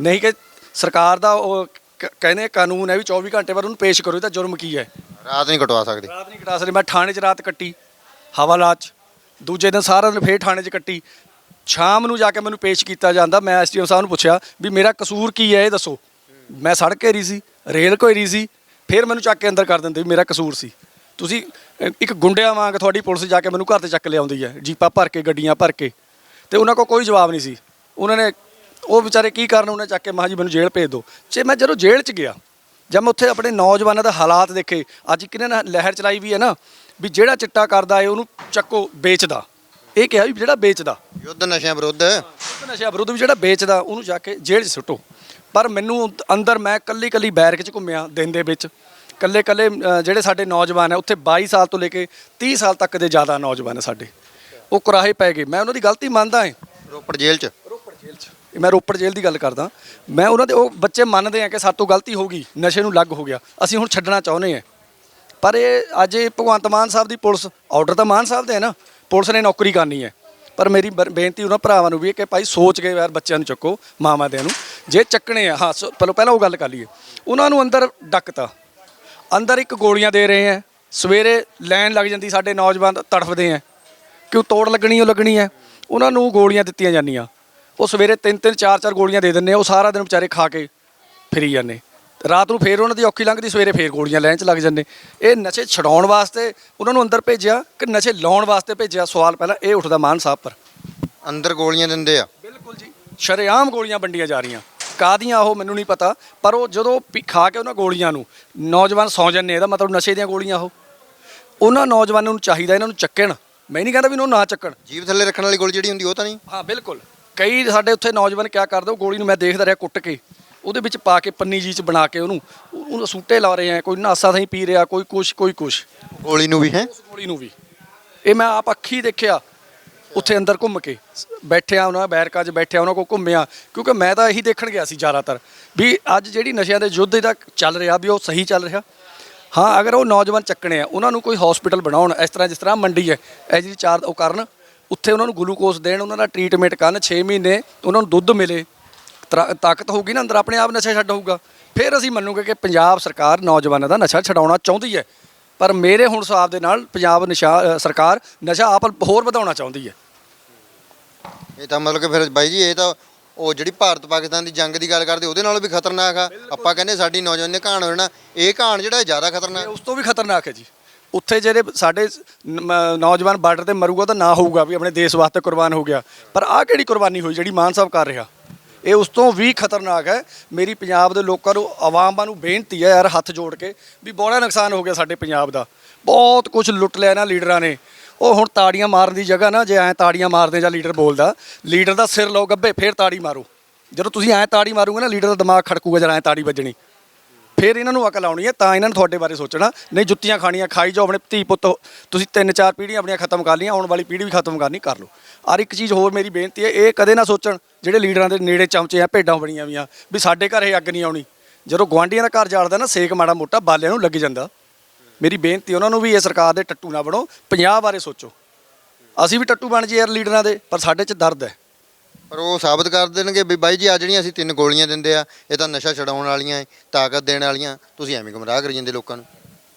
ਨਹੀਂ ਕਿ ਸਰਕਾਰ ਦਾ ਉਹ ਕ- ਕਹਿੰਦੇ ਕਾਨੂੰਨ ਹੈ ਵੀ 24 ਘੰਟੇ ਬਾਅਦ ਉਹਨੂੰ ਪੇਸ਼ ਕਰੋ ਇਹਦਾ ਜੁਰਮ ਕੀ ਹੈ? ਰਾਤ ਨਹੀਂ ਕਟਵਾ ਸਕਦੇ। ਰਾਤ ਨਹੀਂ ਕਟਾ ਸਕਦੇ ਮੈਂ ਥਾਣੇ 'ਚ ਰਾਤ ਕੱਟੀ ਹਵਾਲਾਤ 'ਚ। ਦੂਜੇ ਦਿਨ ਸਾਰਾ ਦਿਨ ਫੇਰ ਥਾਣੇ 'ਚ ਕੱਟੀ। ਸ਼ਾਮ ਨੂੰ ਜਾ ਕੇ ਮੈਨੂੰ ਪੇਸ਼ ਕੀਤਾ ਜਾਂਦਾ, ਮੈਂ ਐਸਟੀਓ ਸਾਹਿਬ ਨੂੰ ਪੁੱਛਿਆ ਵੀ ਮੇਰਾ ਕਸੂਰ ਕੀ ਹੈ, ਇਹ ਦੱਸੋ। ਮੈਂ ਸੜਕ ਘੇਰੀ ਸੀ, ਰੇਲ ਘੇਰੀ ਸੀ, ਫਿਰ ਮੈਨੂੰ ਚੱਕ ਕੇ ਅੰਦਰ ਕਰ ਦਿੰਦੇ ਵੀ ਮੇਰਾ ਕਸੂਰ ਸੀ। ਤੁਸੀਂ ਇੱਕ ਗੁੰਡਿਆਂ ਵਾਂਗ ਤੁਹਾਡੀ ਪੁਲਿਸ ਜਾ ਕੇ ਮੈਨੂੰ ਘਰ ਤੇ ਚੱਕ ਲਿਆਉਂਦੀ ਹੈ, ਜੀਪਾਂ ਭਰ ਕੇ, ਗੱਡੀਆਂ ਭਰ ਕੇ। ਤੇ ਉਹਨਾਂ ਕੋਲ ਕੋਈ ਜਵਾਬ ਨਹੀਂ ਸੀ। ਉਹਨਾਂ ਨੇ, ਉਹ ਵਿਚਾਰੇ ਕੀ ਕਰਨ ਉਹਨੇ ਚੱਕ ਕੇ ਮਹਾਂ ਜੀ ਮੈਨੂੰ ਜੇਲ੍ਹ ਭੇਜ ਦਿਓ ਜੇ ਮੈਂ ਜਦੋਂ ਜੇਲ੍ਹ 'ਚ ਗਿਆ ਜਦ ਮੈਂ ਉੱਥੇ ਆਪਣੇ ਨੌਜਵਾਨਾਂ ਦਾ ਹਾਲਾਤ ਦੇਖੇ, ਅੱਜ ਕਿਹਨੇ ਨਾ ਲਹਿਰ ਚਲਾਈ ਵੀ ਹੈ ਨਾ, ਵੀ ਜਿਹੜਾ ਚਿੱਟਾ ਕਰਦਾ ਹੈ, ਉਹਨੂੰ ਚੱਕੋ, ਵੇਚਦਾ। ਇਹ ਕਿਹਾ ਵੀ ਜਿਹੜਾ ਵੇਚਦਾ। ਯੁੱਧ ਨਸ਼ਿਆਂ ਵਿਰੁੱਧ। ਉਹ ਨਸ਼ਾ ਵਿਰੁੱਧ ਵੀ ਜਿਹੜਾ ਵੇਚਦਾ ਉਹਨੂੰ ਜਾ ਕੇ ਜੇਲ੍ਹ 'ਚ ਸੁੱਟੋ। ਪਰ ਮੈਨੂੰ ਅੰਦਰ ਮੈਂ ਕੱਲੀ ਕੱਲੀ ਬੈਰਕ 'ਚ ਘੁੰਮਿਆ ਦਿਨ ਦੇ ਵਿੱਚ। ਕੱਲੇ ਕੱਲੇ ਜਿਹੜੇ ਸਾਡੇ ਨੌਜਵਾਨ ਹੈ ਉੱਥੇ 22 ਸਾਲ ਤੋਂ ਲੈ ਕੇ 30 ਸਾਲ ਤੱਕ ਦੇ ਜ਼ਿਆਦਾ ਨੌਜਵਾਨ ਹੈ ਸਾਡੇ। ਉਹ ਕੁਰਾਹੇ ਪੈ ਗਏ। ਮੈਂ ਉਹਨਾਂ ਦੀ ਗਲਤੀ ਮੰਨਦਾ ਹਾਂ। ਰੋਪੜ ਜੇਲ੍ਹ 'ਚ। ਰੋਪੜ ਜੇਲ੍ਹ 'ਚ। ਮੈਂ ਰੋਪੜ ਜੇਲ੍ਹ ਦੀ ਗੱਲ ਕਰਦਾ। ਮੈਂ ਉਹਨਾਂ ਦੇ ਉਹ ਬੱਚੇ ਮੰਨਦੇ ਆ ਕਿ ਸਾਡੇ ਤੋਂ ਗਲਤੀ ਹੋ ਗਈ। ਨਸ਼ੇ ਨੂੰ ਲੱਗ ਹੋ ਗਿਆ। ਅਸੀਂ ਹੁਣ ਛੱਡਣਾ ਚਾਹੁੰਦੇ ਆ। ਪਰ ਇਹ ਅੱਜ ਭਗਵੰਤ ਮਾਨ ਸਾਹਿਬ ਦੀ ਪੁਲਿਸ ਆਰਡਰ ਤਾਂ ਮਾਨ ਸਾਹਿਬ ਦੇ ਹੈ ਨਾ। ਪੁਲਿਸ ਨੇ ਨੌਕਰੀ ਕਰਨੀ ਹੈ। ਪਰ ਮੇਰੀ ਬ- ਬੇਨਤੀ ਉਹਨਾਂ ਭਰਾਵਾਂ ਨੂੰ ਵੀ ਹੈ ਕਿ ਭਾਈ ਸੋਚ ਕੇ ਯਾਰ ਬੱਚਿਆਂ ਨੂੰ ਚੱਕੋ ਮਾਵਾਂ ਦੇ ਨੂੰ। ਜੇ ਚੱਕਣੇ ਆ ਹਾਂ ਸੋ- ਪਹਿਲਾਂ ਪਹਿਲਾਂ ਉਹ ਗੱਲ ਕਰ ਲਈਏ। ਉਹਨਾਂ ਨੂੰ ਅੰਦਰ ਡੱਕਤਾ। ਅੰਦਰ ਇੱਕ ਗੋਲੀਆਂ ਦੇ ਰਹੇ ਆ ਸਵੇਰੇ ਲਾਈਨ ਲੱਗ ਜਾਂਦੀ ਸਾਡੇ ਨੌਜਵਾਨ ਤੜਫਦੇ ਆ ਕਿ ਉਹ ਤੋੜ ਲੱਗਣੀ ਉਹ ਲੱਗਣੀ ਹੈ। ਉਹਨਾਂ ਨੂੰ ਗੋਲੀਆਂ ਦਿੱਤੀਆਂ ਜਾਂਦੀਆਂ। ਉਹ ਸਵੇਰੇ ਤਿੰਨ ਤਿੰਨ ਚਾਰ ਚਾਰ ਗੋਲੀਆਂ ਦੇ ਦਿੰਦੇ ਆ, ਉਹ ਸਾਰਾ ਦਿਨ ਵਿਚਾਰੇ ਖਾ ਕੇ ਫਿਰੀ ਜਾਂਦੇ। ਰਾਤ ਨੂੰ ਫੇਰ ਉਹਨਾਂ ਦੀ ਔਖੀ ਲੰਘਦੀ ਸਵੇਰੇ ਫੇਰ ਗੋਲੀਆਂ ਲੈਣ ਚ ਲੱਗ ਜਾਂਦੇ। ਇਹ ਨਸ਼ੇ ਛਡਾਉਣ ਵਾਸਤੇ ਉਹਨਾਂ ਨੂੰ ਅੰਦਰ ਭੇਜਿਆ ਕਿ ਨਸ਼ੇ ਲਾਉਣ ਵਾਸਤੇ ਭੇਜਿਆ? ਸਵਾਲ ਪਹਿਲਾਂ ਇਹ ਉੱਠਦਾ ਮਾਨ ਸਾਹਿਬ ਪਰ। ਅੰਦਰ ਗੋਲੀਆਂ ਦਿੰਦੇ ਆ। ਬਿਲਕੁਲ ਜੀ। ਸ਼ਰੇਆਮ ਗੋਲੀਆਂ ਵੰਡੀਆਂ ਜਾ ਰਹੀਆਂ। ਕਾਦੀਆਂ ਉਹ ਮੈਨੂੰ ਨਹੀਂ ਪਤਾ ਪਰ ਉਹ ਜਦੋਂ ਖਾ ਕੇ ਉਹਨਾਂ ਗੋਲੀਆਂ ਨੂੰ ਨੌਜਵਾਨ ਸੌ ਜਾਂਦੇ ਇਹਦਾ ਮਤਲਬ ਨਸ਼ੇ ਦੀਆਂ ਗੋਲੀਆਂ ਉਹ। ਉਹਨਾਂ ਨੌਜਵਾਨਾਂ ਨੂੰ ਚਾਹੀਦਾ ਇਹਨਾਂ ਨੂੰ ਚੱਕਣ। ਮੈਂ ਨਹੀਂ ਕਹਿੰਦਾ ਵੀ ਇਹਨੂੰ ਨਾ ਚੱਕਣ। ਜੀਭ ਥੱਲੇ ਰੱਖਣ ਵਾਲੀ ਗੋਲੀ ਜਿਹੜੀ ਹੁੰਦੀ ਉਹ ਤਾਂ ਨਹੀਂ? ਹਾਂ ਬਿਲਕੁਲ। ਕਈ ਸਾਡੇ ਉੱਥੇ ਨੌਜਵਾਨ ਕਿਆ ਕਰਦੇ ਉਹ ਗੋਲੀ ਨੂੰ ਮੈਂ ਦੇਖਦਾ ਰਿਹਾ ਕੁੱਟ ਕੇ। ਉਹਦੇ ਵਿੱਚ ਪਾ ਕੇ ਪੰਨੀ ਜੀ ਚ ਬਣਾ ਕੇ ਉਹਨੂੰ ਉਹਨੂੰ ਸੂਟੇ ਲਾ ਰਹੇ ਆ ਕੋਈ ਨਾਸਾ ਥਾਈ ਪੀ ਰਿਹਾ ਕੋਈ ਕੁਛ ਕੋਈ ਕੁਛ। ਗੋਲੀ ਨੂੰ ਵੀ ਹੈ? ਉਸ ਗੋਲੀ ਨੂੰ ਵੀ। ਇਹ ਮੈਂ ਆਪ ਅੱਖੀ ਦੇਖਿਆ ਉੱਥੇ ਅੰਦਰ ਘੁੰਮ ਕੇ। ਬੈਠਿਆ ਉਹਨਾਂ ਬੈਰਕਾ 'ਚ ਬੈਠਿਆ ਉਹਨਾਂ ਕੋਲ ਘੁੰਮਿਆ। ਕਿਉਂਕਿ ਮੈਂ ਤਾਂ ਇਹੀ ਦੇਖਣ ਗਿਆ ਸੀ ਜ਼ਿਆਦਾਤਰ ਵੀ ਅੱਜ ਜਿਹੜੀ ਨਸ਼ਿਆਂ ਦੇ ਯੁੱਧ ਦਾ ਚੱਲ ਰਿਹਾ ਵੀ ਉਹ ਸਹੀ ਚੱਲ ਰਿਹਾ। ਹਾਂ ਅਗਰ ਉਹ ਨੌਜਵਾਨ ਚੱਕਣੇ ਆ ਉਹਨਾਂ ਨੂੰ ਕੋਈ ਹਸਪੀਟਲ ਬਣਾਉਣ ਇਸ ਤਰ੍ਹਾਂ ਜਿਸ ਤਰ੍ਹਾਂ ਮੰਡੀ ਹੈ ਇਹ ਜਿਹੜੀ ਚਾਰ ਉਹ ਕਰਨ ਉੱਥੇ ਉਹਨਾਂ ਨੂੰ ਗਲੂਕੋਜ਼ ਦੇਣ ਉਹਨਾਂ ਦਾ ਟ੍ਰੀਟਮੈਂਟ ਕਰਨ 6 ਮਹੀਨੇ ਉਹਨਾਂ ਨੂੰ ਦੁੱਧ ਮਿਲੇ। ਤਰਾ- ਤਾਕਤ ਹੋਊਗੀ ਨਾ ਅੰਦਰ ਆਪਣੇ ਆਪ ਨਸ਼ਾ ਛੱਡ ਹੋਊਗਾ। ਫਿਰ ਅਸੀਂ ਮੰਨੂਗੇ ਕਿ ਪੰਜਾਬ ਸਰਕਾਰ ਨੌਜਵਾਨਾਂ ਦਾ ਨਸ਼ਾ ਛਡਾਉਣਾ ਚਾਹੁੰਦੀ ਹੈ। ਪਰ ਮੇਰੇ ਹੁਣ ਹਿਸਾਬ ਦੇ ਨਾਲ ਪੰਜਾਬ ਨਸ਼ਾ ਅ, ਸਰਕਾਰ ਨਸ਼ਾ ਆਪ ਹੋਰ ਵਧਾਉਣਾ ਚਾਹੁੰਦੀ ਹੈ। ਇਹ ਤਾਂ ਮਤਲਬ ਕਿ ਫਿਰ ਬਾਈ ਜੀ ਇਹ ਤਾਂ ਉਹ ਜਿਹੜੀ ਭਾਰਤ ਪਾਕਿਸਤਾਨ ਦੀ ਜੰਗ ਦੀ ਗੱਲ ਕਰਦੇ ਉਹਦੇ ਨਾਲੋਂ ਵੀ ਖਤਰਨਾਕ ਆ। ਆਪਾਂ ਕਹਿੰਦੇ ਸਾਡੀ ਨੌਜਵਾਨ ਨੇ ਘਾਣ ਹੋ ਜਾਣਾ ਇਹ ਘਾਣ ਜਿਹੜਾ ਇਹ ਜ਼ਿਆਦਾ ਖਤਰਨਾਕ। ਉਸ ਤੋਂ ਵੀ ਖਤਰਨਾਕ ਹੈ ਜੀ। ਉੱਥੇ ਜਿਹੜੇ ਸਾਡੇ ਨ- ਮ- ਨੌਜਵਾਨ ਬਾਰਡਰ ਤੇ ਮਰੂਗਾ ਤਾਂ ਨਾ ਹੋਊਗਾ ਵੀ ਆਪਣੇ ਦੇਸ਼ ਵਾਸਤੇ ਕੁਰਬਾਨ ਹੋ ਗਿਆ। ਪਰ ਆਹ ਕਿਹੜੀ ਕੁਰਬਾਨੀ ਹੋਈ ਜਿਹੜੀ ਮਾਨ ਸਾਹਿਬ ਕਰ ਰਿਹਾ? ਇਹ ਉਸ ਤੋਂ ਵੀ ਖਤਰਨਾਕ ਹੈ। ਮੇਰੀ ਪੰਜਾਬ ਦੇ ਲੋਕਾਂ ਨੂੰ, ਆਵਾਮਾਂ ਨੂੰ ਬੇਨਤੀ ਹੈ ਯਾਰ ਹੱਥ ਜੋੜ ਕੇ ਵੀ ਬੜਾ ਨੁਕਸਾਨ ਹੋ ਗਿਆ ਸਾਡੇ ਪੰਜਾਬ ਦਾ। ਬਹੁਤ ਕੁਝ ਲੁੱਟ ਲਿਆ ਇਹਨਾਂ ਲੀਡਰਾਂ ਨੇ। ਉਹ ਹੁਣ ਤਾੜੀਆਂ ਮਾਰਨ ਦੀ ਜਗ੍ਹਾ ਨਾ, ਜੇ ਐ ਤਾੜੀਆਂ ਮਾਰਦੇ ਜਾਂ ਲੀਡਰ ਬੋਲਦਾ, ਲੀਡਰ ਦਾ ਸਿਰ ਲਓ ਗੱਬੇ, ਫੇਰ ਤਾੜੀ ਮਾਰੋ। ਜਦੋਂ ਤੁਸੀਂ ਐ ਤਾੜੀ ਮਾਰੋਗੇ ਨਾ, ਲੀਡਰ ਦਾ ਦਿਮਾਗ ਖੜਕੂਗਾ ਜਦ ਐ ਤਾੜੀ ਵੱਜਣੀ। ਫਿਰ ਇਹਨਾਂ ਨੂੰ ਅਕਲ ਆਉਣੀ ਹੈ, ਤਾਂ ਇਹਨਾਂ ਨੂੰ ਤੁਹਾਡੇ ਬਾਰੇ ਸੋਚਣਾ। ਨਹੀਂ ਜੁੱਤੀਆਂ ਖਾਣੀਆਂ, ਖਾਈ ਜਾਓ ਆਪਣੇ ਧੀ ਪੁੱਤ, ਤੁਸੀਂ ਤਿੰਨ ਚਾਰ ਪੀੜ੍ਹੀਆਂ ਆਪਣੀਆਂ ਖਤਮ ਕਰ ਲਈਆਂ, ਆਉਣ ਵਾਲੀ ਪੀੜ੍ਹੀ ਵੀ ਖਤਮ ਕਰਨੀ, ਕਰ ਲਓ। ਔਰ ਇੱਕ ਚੀਜ਼ ਹੋਰ ਮੇਰੀ ਬੇਨਤੀ ਹੈ, ਇਹ ਕਦੇ ਨਾ ਸੋਚਣ। ਜਿਹੜੇ ਲੀਡਰਾਂ ਦੇ ਨੇੜੇ ਚਮਚੇ ਆ ਭੇਡਾਂ ਬਣੀਆਂ ਵੀਆਂ ਵੀ ਸਾਡੇ ਘਰ ਇਹ ਅੱਗ ਨਹੀਂ ਆਉਣੀ। ਜਦੋਂ ਗਵਾਂਢੀਆਂ ਦਾ ਘਰ ਜਾਲਦਾ ਨਾ ਸੇਕ ਮਾੜਾ ਮੋਟਾ ਬਾਲਿਆਂ ਨੂੰ ਲੱਗ ਜਾਂਦਾ। ਮੇਰੀ ਬੇਨਤੀ ਉਹਨਾਂ ਨੂੰ ਵੀ ਇਹ ਸਰਕਾਰ ਦੇ ਟੱਟੂ ਨਾ ਬਣੋ। ਪੰਜਾਬ ਬਾਰੇ ਸੋਚੋ। ਅਸੀਂ ਵੀ ਟੱਟੂ ਬਣ ਜੇ ਯਾਰ ਲੀਡਰਾਂ ਦੇ ਪਰ ਸਾਡੇ 'ਚ ਦਰਦ ਹੈ। ਪਰ ਉਹ ਸਾਬਤ ਕਰ ਦੇਣਗੇ ਵੀ ਬਾਈ ਜੀ ਆ ਜਿਹੜੀਆਂ ਅਸੀਂ ਤਿੰਨ ਗੋਲੀਆਂ ਦਿੰਦੇ ਆ ਇਹ ਤਾਂ ਨਸ਼ਾ ਛਡਾਉਣ ਵਾਲੀਆਂ ਏ, ਤਾਕਤ ਦੇਣ ਵਾਲੀਆਂ। ਤੁਸੀਂ ਐਵੇਂ ਗੁੰਮਰਾਹ ਕਰੀ ਜਾਂਦੇ ਲੋਕਾਂ ਨੂੰ।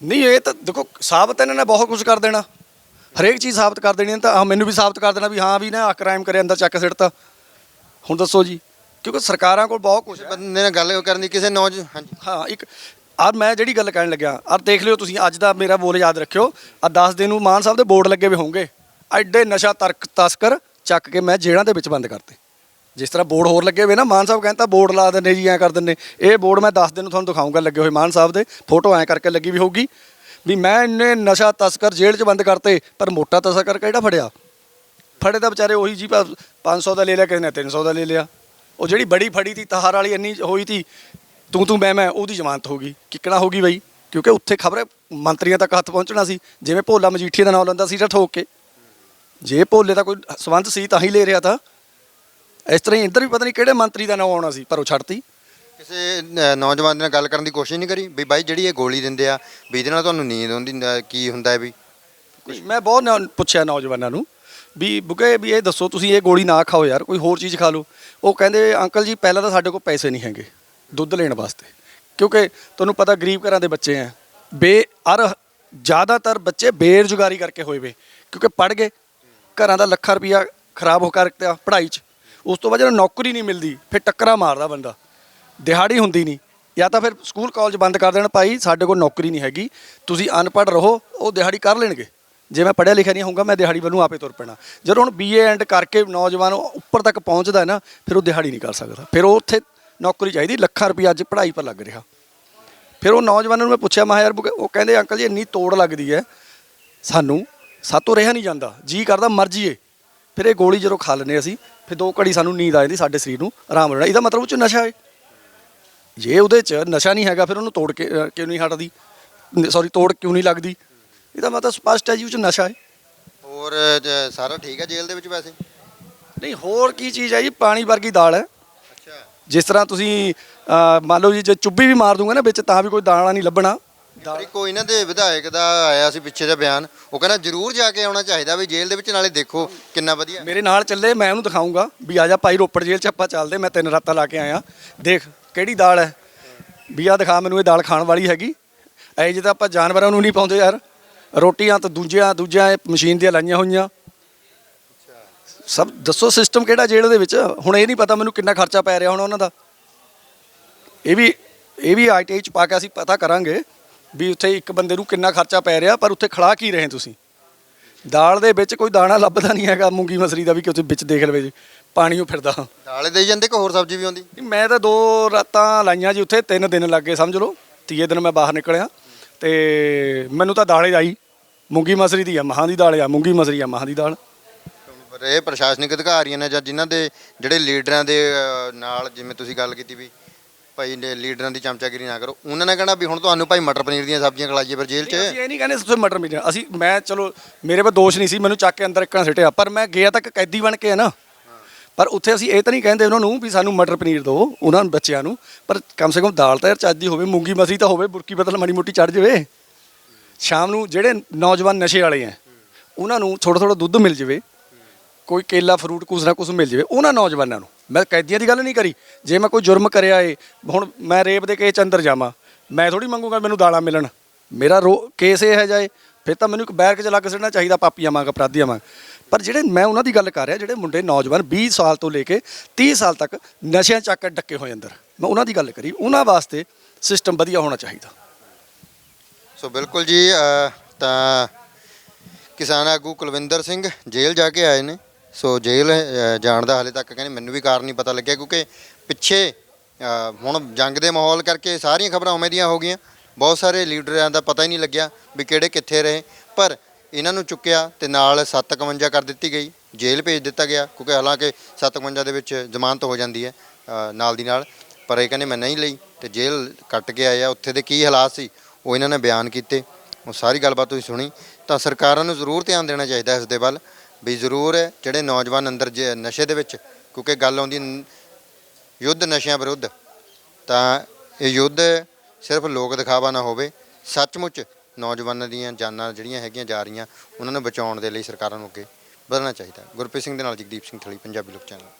ਨਹੀਂ ਇਹ ਤਾਂ ਦੇਖੋ ਸਾਬਤ ਇਹਨਾਂ ਨੇ ਬਹੁਤ ਕੁਝ ਕਰ ਦੇਣਾ। ਹਰੇਕ ਚੀਜ਼ ਸਾਬਤ ਕਰ ਦੇਣੀ ਹੈ ਤਾਂ ਆਹ ਮੈਨੂੰ ਵੀ ਸਾਬਤ ਕਰ ਦੇਣਾ ਵੀ ਹਾਂ ਵੀ ਨਾ ਆ ਕ੍ਰਾਈਮ ਕਰੇ ਅੰਦਰ ਚੱਕ ਸਿੱਟਤਾ। ਹੁਣ ਦੱਸੋ ਜੀ। ਕਿਉਂਕਿ ਸਰਕਾਰਾਂ ਕੋਲ ਬਹੁਤ ਕੁਝ ਹੈ। ਬੰਦੇ ਨਾਲ ਗੱਲ ਕਰਨ ਦੀ ਕਿਸੇ ਨੌਜ ਹਾਂਜੀ। ਹਾਂ ਇੱਕ ਆਹ ਮੈਂ ਜਿਹੜੀ ਗੱਲ ਕਹਿਣ ਲੱਗਿਆ ਆਹ ਦੇਖ ਲਿਓ ਤੁਸੀਂ ਅੱਜ ਦਾ ਮੇਰਾ ਬੋਲ ਯਾਦ ਰੱਖਿਓ। ਆ 10 ਦਿਨ ਨੂੰ ਮਾਨ ਸਾਹਿਬ ਦੇ ਬੋਰਡ ਲੱਗੇ ਹੋਏ ਹੋਣਗੇ। ਐਡੇ ਨਸ਼ਾ ਤਰਕ ਤਸਕਰ ਚੱਕ ਕੇ ਮੈਂ ਜੇਲ੍ਹਾਂ ਦੇ ਵਿੱਚ ਬੰਦ ਕਰਤੇ। ਜਿਸ ਤਰ੍ਹਾਂ ਬੋਰਡ ਹੋਰ ਲੱਗੇ ਹੋਏ ਨਾ ਮਾਨ ਸਾਹਿਬ ਕਹਿੰਦਾ ਬੋਰਡ ਲਾ ਦਿੰਦੇ ਜੀ ਐਂ ਕਰ ਦਿੰਦੇ। ਇਹ ਬੋਰਡ ਮੈਂ 10 ਦਿਨ ਨੂੰ ਤੁਹਾਨੂੰ ਦਿਖਾਉਂਗਾ ਲੱਗੇ ਹੋਏ ਮਾਨ ਸਾਹਿਬ ਦੇ। ਫੋਟੋ ਐਂ ਕਰਕੇ ਲੱਗੀ ਵੀ ਹੋਊਗੀ। ਵੀ ਮੈਂ ਇੰਨੇ ਨਸ਼ਾ ਤਸਕਰ ਜੇਲ੍ਹ 'ਚ ਬੰਦ ਕਰਤੇ ਪਰ ਮੋਟਾ ਤਸਕਰ ਕਿਹੜਾ ਫੜਿਆ? ਫੜੇ ਤਾਂ ਵਿਚਾਰੇ ਉਹੀ ਜੀ 500 ਦਾ ਲੈ ਲਿਆ ਕਿਸੇ ਨੇ 300 ਦਾ ਲੈ ਲਿਆ। ਉਹ ਜਿਹੜੀ ਬੜੀ ਫੜੀ ਤੀ ਤਹਾਰ ਵਾਲੀ ਇੰਨੀ ਹੋਈ ਤੀ ਤੂੰ ਤੂੰ ਮੈਂ ਮੈਂ ਉਹਦੀ ਜ਼ਮਾਨਤ ਹੋ ਗਈ। ਕਿੱਕਣਾ ਹੋ ਗਈ ਬਈ ਕਿਉਂਕਿ ਉੱਥੇ ਖਬਰ ਮੰਤਰੀਆਂ ਤੱਕ ਹੱਥ ਪਹੁੰਚਣਾ ਸੀ। ਜਿਵੇਂ ਭੋਲਾ ਮਜੀਠੀਆ ਦਾ ਨਾਮ ਲੈਂਦਾ ਸੀ ਤਾਂ ਠੋਕ ਕੇ। ਜੇ ਭੋਲੇ ਦਾ ਕੋਈ ਸਬੰਧ ਸੀ ਤਾਂ ਹੀ ਲੈ ਰਿਹਾ ਤਾਂ। ਇਸ ਤਰ੍ਹਾਂ ਹੀ ਇੱਧਰ ਵੀ ਪਤਾ ਨਹੀਂ ਕਿਹੜੇ ਮੰਤਰੀ ਦਾ ਨਾਮ ਆਉਣਾ ਸੀ ਪਰ ਉਹ ਛੱਡਤੀ। ਕਿਸੇ ਨੌਜਵਾਨ ਦੇ ਨਾਲ ਗੱਲ ਕਰਨ ਦੀ ਕੋਸ਼ਿਸ਼ ਨਹੀਂ ਕਰੀ? ਵੀ ਬਾਈ ਜਿਹੜੀ ਇਹ ਗੋਲੀ ਦਿੰਦੇ ਆ ਵੀ ਇਹਦੇ ਨਾਲ ਤੁਹਾਨੂੰ ਨੀਂਦ ਆਉਂਦੀ ਕੀ ਹੁੰਦਾ ਹੈ ਵੀ ਮੈਂ ਬਹੁਤ ਪੁੱਛਿਆ ਨੌਜਵਾਨਾਂ ਨੂੰ। ਵੀ ਬੁਕੇ ਵੀ ਇਹ ਦੱਸੋ ਤੁਸੀਂ ਇਹ ਗੋਲੀ ਨਾ ਖਾਓ ਯਾਰ, ਕੋਈ ਹੋਰ ਚੀਜ਼ ਖਾ ਲਓ। ਉਹ ਕਹਿੰਦੇ, ਅੰਕਲ ਜੀ, ਪਹਿਲਾਂ ਤਾਂ ਸਾਡੇ ਕੋਲ ਪੈਸੇ ਨਹੀਂ ਹੈਗੇ ਦੁੱਧ ਲੈਣ ਵਾਸਤੇ। ਕਿਉਂਕਿ ਤੁਹਾਨੂੰ ਪਤਾ ਗਰੀਬ ਘਰਾਂ ਦੇ ਬੱਚੇ ਆ। ਬੇ, ਅਰ ਜ਼ਿਆਦਾਤਰ ਬੱਚੇ ਬੇਰੁਜ਼ਗਾਰੀ ਕਰਕੇ ਹੋਏ ਵੇ। ਕਿਉਂਕਿ ਪੜ ਗਏ, ਘਰਾਂ ਦਾ ਲੱਖਾਂ ਰੁਪਇਆ ਖਰਾਬ ਹੋ ਕਰਤਾ ਪੜ੍ਹਾਈ 'ਚ। ਉਸ ਤੋਂ ਬਾਅਦ ਜਦੋਂ ਨੌਕਰੀ ਨਹੀਂ ਮਿਲਦੀ, ਫਿਰ ਟੱਕਰਾ ਮਾਰਦਾ ਬੰਦਾ। ਦਿਹਾੜੀ ਹੁੰਦੀ ਨਹੀਂ। ਜਾਂ ਤਾਂ ਫਿਰ ਸਕੂਲ, ਕਾਲਜ ਬੰਦ ਕਰ ਦੇਣ, ਭਾਈ, ਸਾਡੇ ਕੋਲ ਨੌਕਰੀ ਨਹੀਂ ਹੈਗੀ। ਤੁਸੀਂ ਅਨਪੜ੍ਹ ਰਹੋ, ਉਹ ਦਿਹਾੜੀ ਕਰ ਲੈਣਗੇ। ਜੇ ਮੈਂ ਪੜ੍ਹਿਆ ਲਿਖਿਆ ਨਹੀਂ ਹੋਊਗਾ, ਮੈਂ ਦਿਹਾੜੀ ਵੱਲੋਂ ਆਪੇ ਤੁਰ ਪੈਣਾ। ਜਦੋਂ ਹੁਣ ਬੀਏ ਐਂਡ ਕਰਕੇ ਨੌਜਵਾਨ ਉੱਪਰ ਤੱਕ ਪਹੁੰਚਦਾ ਹੈ ਨਾ, ਫਿਰ ਉਹ ਦਿਹਾੜੀ ਨਹੀਂ ਕਰ ਸਕਦਾ। ਫਿਰ ਉਹ ਉੱਥੇ ਨੌਕਰੀ ਚਾਹੀਦੀ, ਲੱਖਾਂ ਰੁਪਈਆ ਅੱਜ ਪੜ੍ਹਾਈ ਪਰ ਲੱਗ ਰਿਹਾ। ਫਿਰ ਉਹ ਨੌਜਵਾਨਾਂ ਨੂੰ ਮੈਂ ਪੁੱਛਿਆ, ਮੈਂ ਯਾਰ, ਬੁਕੇ- ਉਹ ਕਹਿੰਦੇ, ਅੰਕਲ ਜੀ, ਇੰਨੀ ਤੋੜ ਲੱਗਦੀ ਹੈ ਸਾਨੂੰ। ਸਾਤੋਂ ਰਿਹਾ ਨਹੀਂ ਜਾਂਦਾ। ਜੀ ਕਰਦਾ, ਮਰ ਜੀਏ ਫਿਰ ਇਹ ਗੋਲੀ ਜਦੋਂ ਖਾ ਲੈਂਦੇ ਅਸੀਂ, ਫਿਰ ਦੋ ਘੜੀ ਸਾਨੂੰ ਨੀਂਦ ਆ ਜਾਂਦੀ ਸਾਡੇ ਸਰੀਰ ਨੂੰ, ਆਰਾਮ ਰਹਿਣਾ ਇਹਦਾ ਮਤਲਬ ਉਹ ਚ ਨਸ਼ਾ ਹੈ। ਜੇ ਉਹਦੇ ਚ ਨਸ਼ਾ ਨਹੀਂ ਹੈਗਾ, ਫਿਰ ਉਹਨੂੰ ਤੋੜ ਕੇ ਕਿਉਂ ਨਹੀਂ ਹਟਦੀ? ਸੌਰੀ ਤੋੜ ਕਿਉਂ ਨਹੀਂ ਲੱਗਦੀ? ਇਹਦਾ ਮਤਲਬ ਸਪਸ਼ਟ ਹੈ ਜੀ ਉਹ ਚ ਨਸ਼ਾ ਹੈ। ਹੋਰ ਸਾਰਾ ਠੀਕ ਹੈ ਜੇਲ੍ਹ ਦੇ ਵਿੱਚ ਵੈਸੇ? ਨਹੀਂ ਹੋਰ ਕੀ ਚੀਜ਼ ਹੈ ਜੀ ਪਾਣੀ ਵਰਗੀ ਦਾਲ ਹੈ। ਅੱਛਾ। ਜਿਸ ਤਰ੍ਹਾਂ ਤੁਸੀਂ ਅਹ, ਮੰਨ ਲਓ ਜੀ ਜੇ ਚੁੱਭੀ ਵੀ ਮਾਰ ਦੂੰਗਾ ਨਾ ਵਿੱਚ ਤਾਂ ਵੀ ਕੋਈ ਦਾਣਾ ਨਹੀਂ ਲੱਭਣਾ। ਪਰ ਇੱਕ ਕੋਈ ਇਹਨਾਂ ਦੇ ਵਿਧਾਇਕ ਦਾ ਆਇਆ ਸੀ ਪਿੱਛੇ ਦਾ ਬਿਆਨ। ਉਹ ਕਹਿੰਦਾ ਜ਼ਰੂਰ ਜਾ ਕੇ ਆਉਣਾ ਚਾਹੀਦਾ ਵੀ ਜੇਲ੍ਹ ਦੇ ਵਿੱਚ ਨਾਲੇ ਦੇਖੋ ਕਿੰਨਾ ਵਧੀਆ। ਮੇਰੇ ਨਾਲ ਚੱਲੇ ਮੈਂ ਉਹਨੂੰ ਦਿਖਾਉਂਗਾ ਵੀ ਆ ਜਾ ਭਾਈ ਰੋਪੜ ਜੇਲ੍ਹ ਚ ਆਪਾਂ ਚੱਲਦੇ ਮੈਂ ਤਿੰਨ ਰਾਤਾਂ ਲਾ ਕੇ ਆਇਆ। ਦੇਖ ਕਿਹੜੀ ਦਾਲ ਹੈ। ਵੀ ਆ ਦਿਖਾ ਮੈਨੂੰ ਇਹ ਦਾਲ ਖਾਣ ਵਾਲੀ ਹੈਗੀ। ਐ ਜੇ ਤਾਂ ਆਪਾਂ ਜਾਨਵਰਾਂ ਨੂੰ ਨਹੀਂ ਪਾਉਂਦੇ ਯਾਰ। ਰੋਟੀਆਂ ਤਾਂ ਦੂਜਿਆਂ ਦੂਜਿਆਂ ਇਹ ਮਸ਼ੀਨ ਦੀਆਂ ਲਾਈਆਂ ਹੋਈਆਂ। ਸਭ ਦੱਸੋ ਸਿਸਟਮ ਕਿਹੜਾ ਜੇਲ੍ਹ ਦੇ ਵਿੱਚ? ਹੁਣ ਇਹ ਨਹੀਂ ਪਤਾ ਮੈਨੂੰ ਕਿੰਨਾ ਖਰਚਾ ਪੈ ਰਿਹਾ ਹੁਣ ਉਹਨਾਂ ਦਾ। ਇਹ ਵੀ ਇਹ ਵੀ ਆਈਟੀਆਈ ਚ ਪਾ ਕੇ ਅਸੀਂ ਪਤਾ ਕਰਾਂਗੇ ਵੀ ਉੱਥੇ ਇੱਕ ਬੰਦੇ ਨੂੰ ਕਿੰਨਾ ਖਰਚਾ ਪੈ ਰਿਹਾ ਪਰ ਉੱਥੇ ਖੜਾ ਕੀ ਰਹੇ ਤੁਸੀਂ? ਦਾਲ ਦੇ ਵਿੱਚ ਕੋਈ ਦਾਣਾ ਲੱਭਦਾ ਨਹੀਂ ਹੈਗਾ ਮੂੰਗੀ ਮਸਰੀ ਦਾ ਵੀ ਕਿ ਉੱਥੇ ਵਿੱਚ ਦੇਖ ਲਵੇ ਜੀ ਪਾਣੀ ਉਹ ਫਿਰਦਾ। ਦਾਲੇ ਦੇਈ ਜਾਂਦੇ ਕਿ ਹੋਰ ਸਬਜ਼ੀ ਵੀ ਆਉਂਦੀ? ਨਹੀਂ, ਮੈਂ ਤਾਂ ਦੋ ਰਾਤਾਂ ਲਾਈਆਂ ਜੀ ਉੱਥੇ ਤਿੰਨ ਦਿਨ ਲੱਗੇ ਸਮਝ ਲਓ। ਤੀਏ ਦਿਨ ਮੈਂ ਬਾਹਰ ਨਿਕਲਿਆ। ਤੇ ਮੈਨੂੰ ਤਾਂ ਦਾਲੇ ਆਈ। ਮੂੰਗੀ ਮਸਰੀ ਦੀ ਆ ਮਹਾਂ ਦੀ ਦਾਲ ਆ ਮੂੰਗੀ ਮਸਰੀ ਆ ਮਹਾਂ ਦੀ ਦਾਲ। ਪਰ ਇਹ ਪ੍ਰਸ਼ਾਸਨਿਕ ਅਧਿਕਾਰੀਆਂ ਨੇ ਜਾਂ ਜਿਨ੍ਹਾਂ ਦੇ ਜਿਹੜੇ ਲੀਡਰਾਂ ਦੇ ਨਾਲ ਜਿਵੇਂ ਤੁਸੀਂ ਗੱਲ ਕੀਤੀ ਵੀ ਭਾਈ ਨੇ ਲੀਡਰਾਂ ਦੀ ਚਮਚਾਗਿਰੀ ਨਾ ਕਰੋ ਉਹਨਾਂ ਨੇ ਕਹਿਣਾ ਵੀ ਹੁਣ ਤੁਹਾਨੂੰ ਭਾਈ ਮਟਰ ਪਨੀਰ ਦੀਆਂ ਸਬਜ਼ੀਆਂ ਖਲਾਈਏ ਫਿਰ ਜੇਲ੍ਹ 'ਚ। ਅਸੀਂ ਇਹ ਨਹੀਂ ਕਹਿੰਦੇ ਤੁਸੀਂ ਮਟਰ ਮਿਲਿਆ ਅਸੀਂ ਮੈਂ ਚਲੋ ਮੇਰੇ 'ਤੇ ਦੋਸ਼ ਨਹੀਂ ਸੀ ਮੈਨੂੰ ਚੱਕ ਕੇ ਅੰਦਰ ਇੱਕਣਾ ਸਿੱਟਿਆ ਪਰ ਮੈਂ ਗਿਆ ਤੱਕ ਕੈਦੀ ਬਣ ਕੇ ਆ ਨਾ। ਪਰ ਉੱਥੇ ਅਸੀਂ ਇਹ ਤਾਂ ਨਹੀਂ ਕਹਿੰਦੇ ਉਹਨਾਂ ਨੂੰ ਵੀ ਸਾਨੂੰ ਮਟਰ ਪਨੀਰ ਦਿਓ, ਉਹਨਾਂ ਨੂੰ ਬੱਚਿਆਂ ਨੂੰ। ਪਰ ਕਮ ਸੇ ਕਮ ਦਾਲ ਤਾਂ ਯਾਰ ਚੱਜ ਦੀ ਹੋਵੇ, ਮੂੰਗੀ ਮਸੀ ਤਾਂ ਹੋਵੇ, ਬੁਰਕੀ ਬਦਲ ਮਾੜੀ ਮੋਟੀ ਚੜ ਜਾਵੇ। ਸ਼ਾਮ ਨੂੰ ਜਿਹੜੇ ਨੌਜਵਾਨ ਨਸ਼ੇ ਵਾਲੇ ਆ ਉਹਨਾਂ ਨੂੰ ਥੋੜਾ ਥੋੜਾ ਦੁੱਧ ਮਿਲ ਜਾਵੇ, ਕੋਈ ਕੇਲਾ ਫਰੂਟ ਕੁਛ ਨਾ ਕੁਛ ਮਿਲ ਜਾਵੇ, ਉਹਨਾਂ ਨੌਜਵਾਨਾਂ ਨੂੰ। ਮੈਂ ਕੈਦੀਆਂ ਦੀ ਗੱਲ ਨਹੀਂ ਕਰੀ, ਜੇ ਮੈਂ ਕੋਈ ਜੁਰਮ ਕਰਿਆ ਏ, ਹੁਣ ਮੈਂ ਰੇਪ ਦੇ ਕੇਸ ਚ ਅੰਦਰ ਜਾਵਾਂ, ਮੈਂ ਥੋੜੀ ਮੰਗੂਗਾ ਮੈਨੂੰ ਦਾਲਾਂ ਮਿਲਣ। ਮੇਰਾ ਰੋ, ਕੇਸ ਇਹ ਹੈ ਜਾਏ, ਫਿਰ ਤਾਂ ਮੈਨੂੰ ਇੱਕ ਬੈਰਕ ਚ ਲੱਗ ਸੜਨਾ ਚਾਹੀਦਾ, ਪਾਪੀਆਂ ਵਾਂਗ, ਅਪਰਾਧੀਆਂ ਵਾਂਗ। ਪਰ ਜਿਹੜੇ ਮੈਂ ਉਹਨਾਂ ਦੀ ਗੱਲ ਕਰ ਰਿਹਾ, ਜਿਹੜੇ ਮੁੰਡੇ ਨੌਜਵਾਨ 20 ਸਾਲ ਤੋਂ ਲੈ ਕੇ 30 ਸਾਲ ਤੱਕ ਨਸ਼ਿਆਂ ਚੱਕ ਕੇ ਡੱਕੇ ਹੋਏ ਅੰਦਰ, ਮੈਂ ਉਹਨਾਂ ਦੀ ਗੱਲ ਕਰੀ, ਉਹਨਾਂ ਵਾਸਤੇ ਸਿਸਟਮ ਵਧੀਆ ਹੋਣਾ ਚਾਹੀਦਾ। ਸੋ ਬਿਲਕੁਲ ਜੀ ਤਾਂ ਕਿਸਾਨ ਆਗੂ ਕੁਲਵਿੰਦਰ ਸਿੰਘ ਜੇਲ੍ਹ ਜਾ ਕੇ ਆਏ ਨੇ। ਸੋ ਜੇਲ੍ਹ ਜਾਣ ਦਾ ਹਾਲੇ ਤੱਕ ਕਹਿੰਦੇ ਮੈਨੂੰ ਵੀ ਕਾਰਨ ਨਹੀਂ ਪਤਾ ਲੱਗਿਆ ਕਿਉਂਕਿ ਪਿੱਛੇ ਹੁਣ ਜੰਗ ਦੇ ਮਾਹੌਲ ਕਰਕੇ ਸਾਰੀਆਂ ਖਬਰਾਂ ਉਵੇਂ ਦੀਆਂ ਹੋ ਗਈਆਂ। ਬਹੁਤ ਸਾਰੇ ਲੀਡਰਾਂ ਦਾ ਪਤਾ ਹੀ ਨਹੀਂ ਲੱਗਿਆ ਵੀ ਕਿਹੜੇ ਕਿੱਥੇ ਰਹੇ। ਪਰ ਇਹਨਾਂ ਨੂੰ ਚੁੱਕਿਆ ਤੇ ਨਾਲ 751 ਕਰ ਦਿੱਤੀ ਗਈ। ਜੇਲ੍ਹ ਭੇਜ ਦਿੱਤਾ ਗਿਆ ਕਿਉਂਕਿ ਹਾਲਾਂਕਿ 751 ਦੇ ਵਿੱਚ ਜ਼ਮਾਨਤ ਹੋ ਜਾਂਦੀ ਹੈ ਅ, ਨਾਲ ਦੀ ਨਾਲ। ਪਰ ਇਹ ਕਹਿੰਦੇ ਮੈਂ ਨਹੀਂ ਲਈ ਤੇ ਜੇਲ੍ਹ ਕੱਟ ਕੇ ਆਏ ਆ। ਉੱਥੇ ਦੇ ਕੀ ਹਾਲਾਤ ਸੀ ਉਹ ਇਹਨਾਂ ਨੇ ਬਿਆਨ ਕੀਤੇ। ਉਹ ਸਾਰੀ ਗੱਲਬਾਤ ਤੁਸੀਂ ਸੁਣੀ। ਤਾਂ ਸਰਕਾਰਾਂ ਨੂੰ ਜ਼ਰੂਰ ਧਿਆਨ ਦੇਣਾ ਚਾਹੀਦਾ ਇਸ ਦੇ ਵੱਲ ਵੀ ਜ਼ਰੂਰ ਹੈ ਜਿਹੜੇ ਨੌਜਵਾਨ ਅੰਦਰ ਜੇ ਨਸ਼ੇ ਦੇ ਵਿੱਚ ਕਿਉਂਕਿ ਗੱਲ ਆਉਂਦੀ ਨ- ਯੁੱਧ ਨਸ਼ਿਆਂ ਵਿਰੁੱਧ ਤਾਂ ਇਹ ਯੁੱਧ ਸਿਰਫ ਲੋਕ ਦਿਖਾਵਾ ਨਾ ਹੋਵੇ। ਸੱਚਮੁੱਚ ਨੌਜਵਾਨਾਂ ਦੀਆਂ ਜਾਨਾਂ ਜਿਹੜੀਆਂ ਹੈਗੀਆਂ ਜਾ ਰਹੀਆਂ, ਉਹਨਾਂ ਨੂੰ ਬਚਾਉਣ ਦੇ ਲਈ ਸਰਕਾਰਾਂ ਨੂੰ ਅੱਗੇ ਵਧਣਾ ਚਾਹੀਦਾ ਗੁਰਪ੍ਰੀਤ ਸਿੰਘ ਦੇ ਨਾਲ ਜਗਦੀਪ ਸਿੰਘ ਥਲੀ, ਪੰਜਾਬੀ ਲੋਕ ਚੈਨਲ।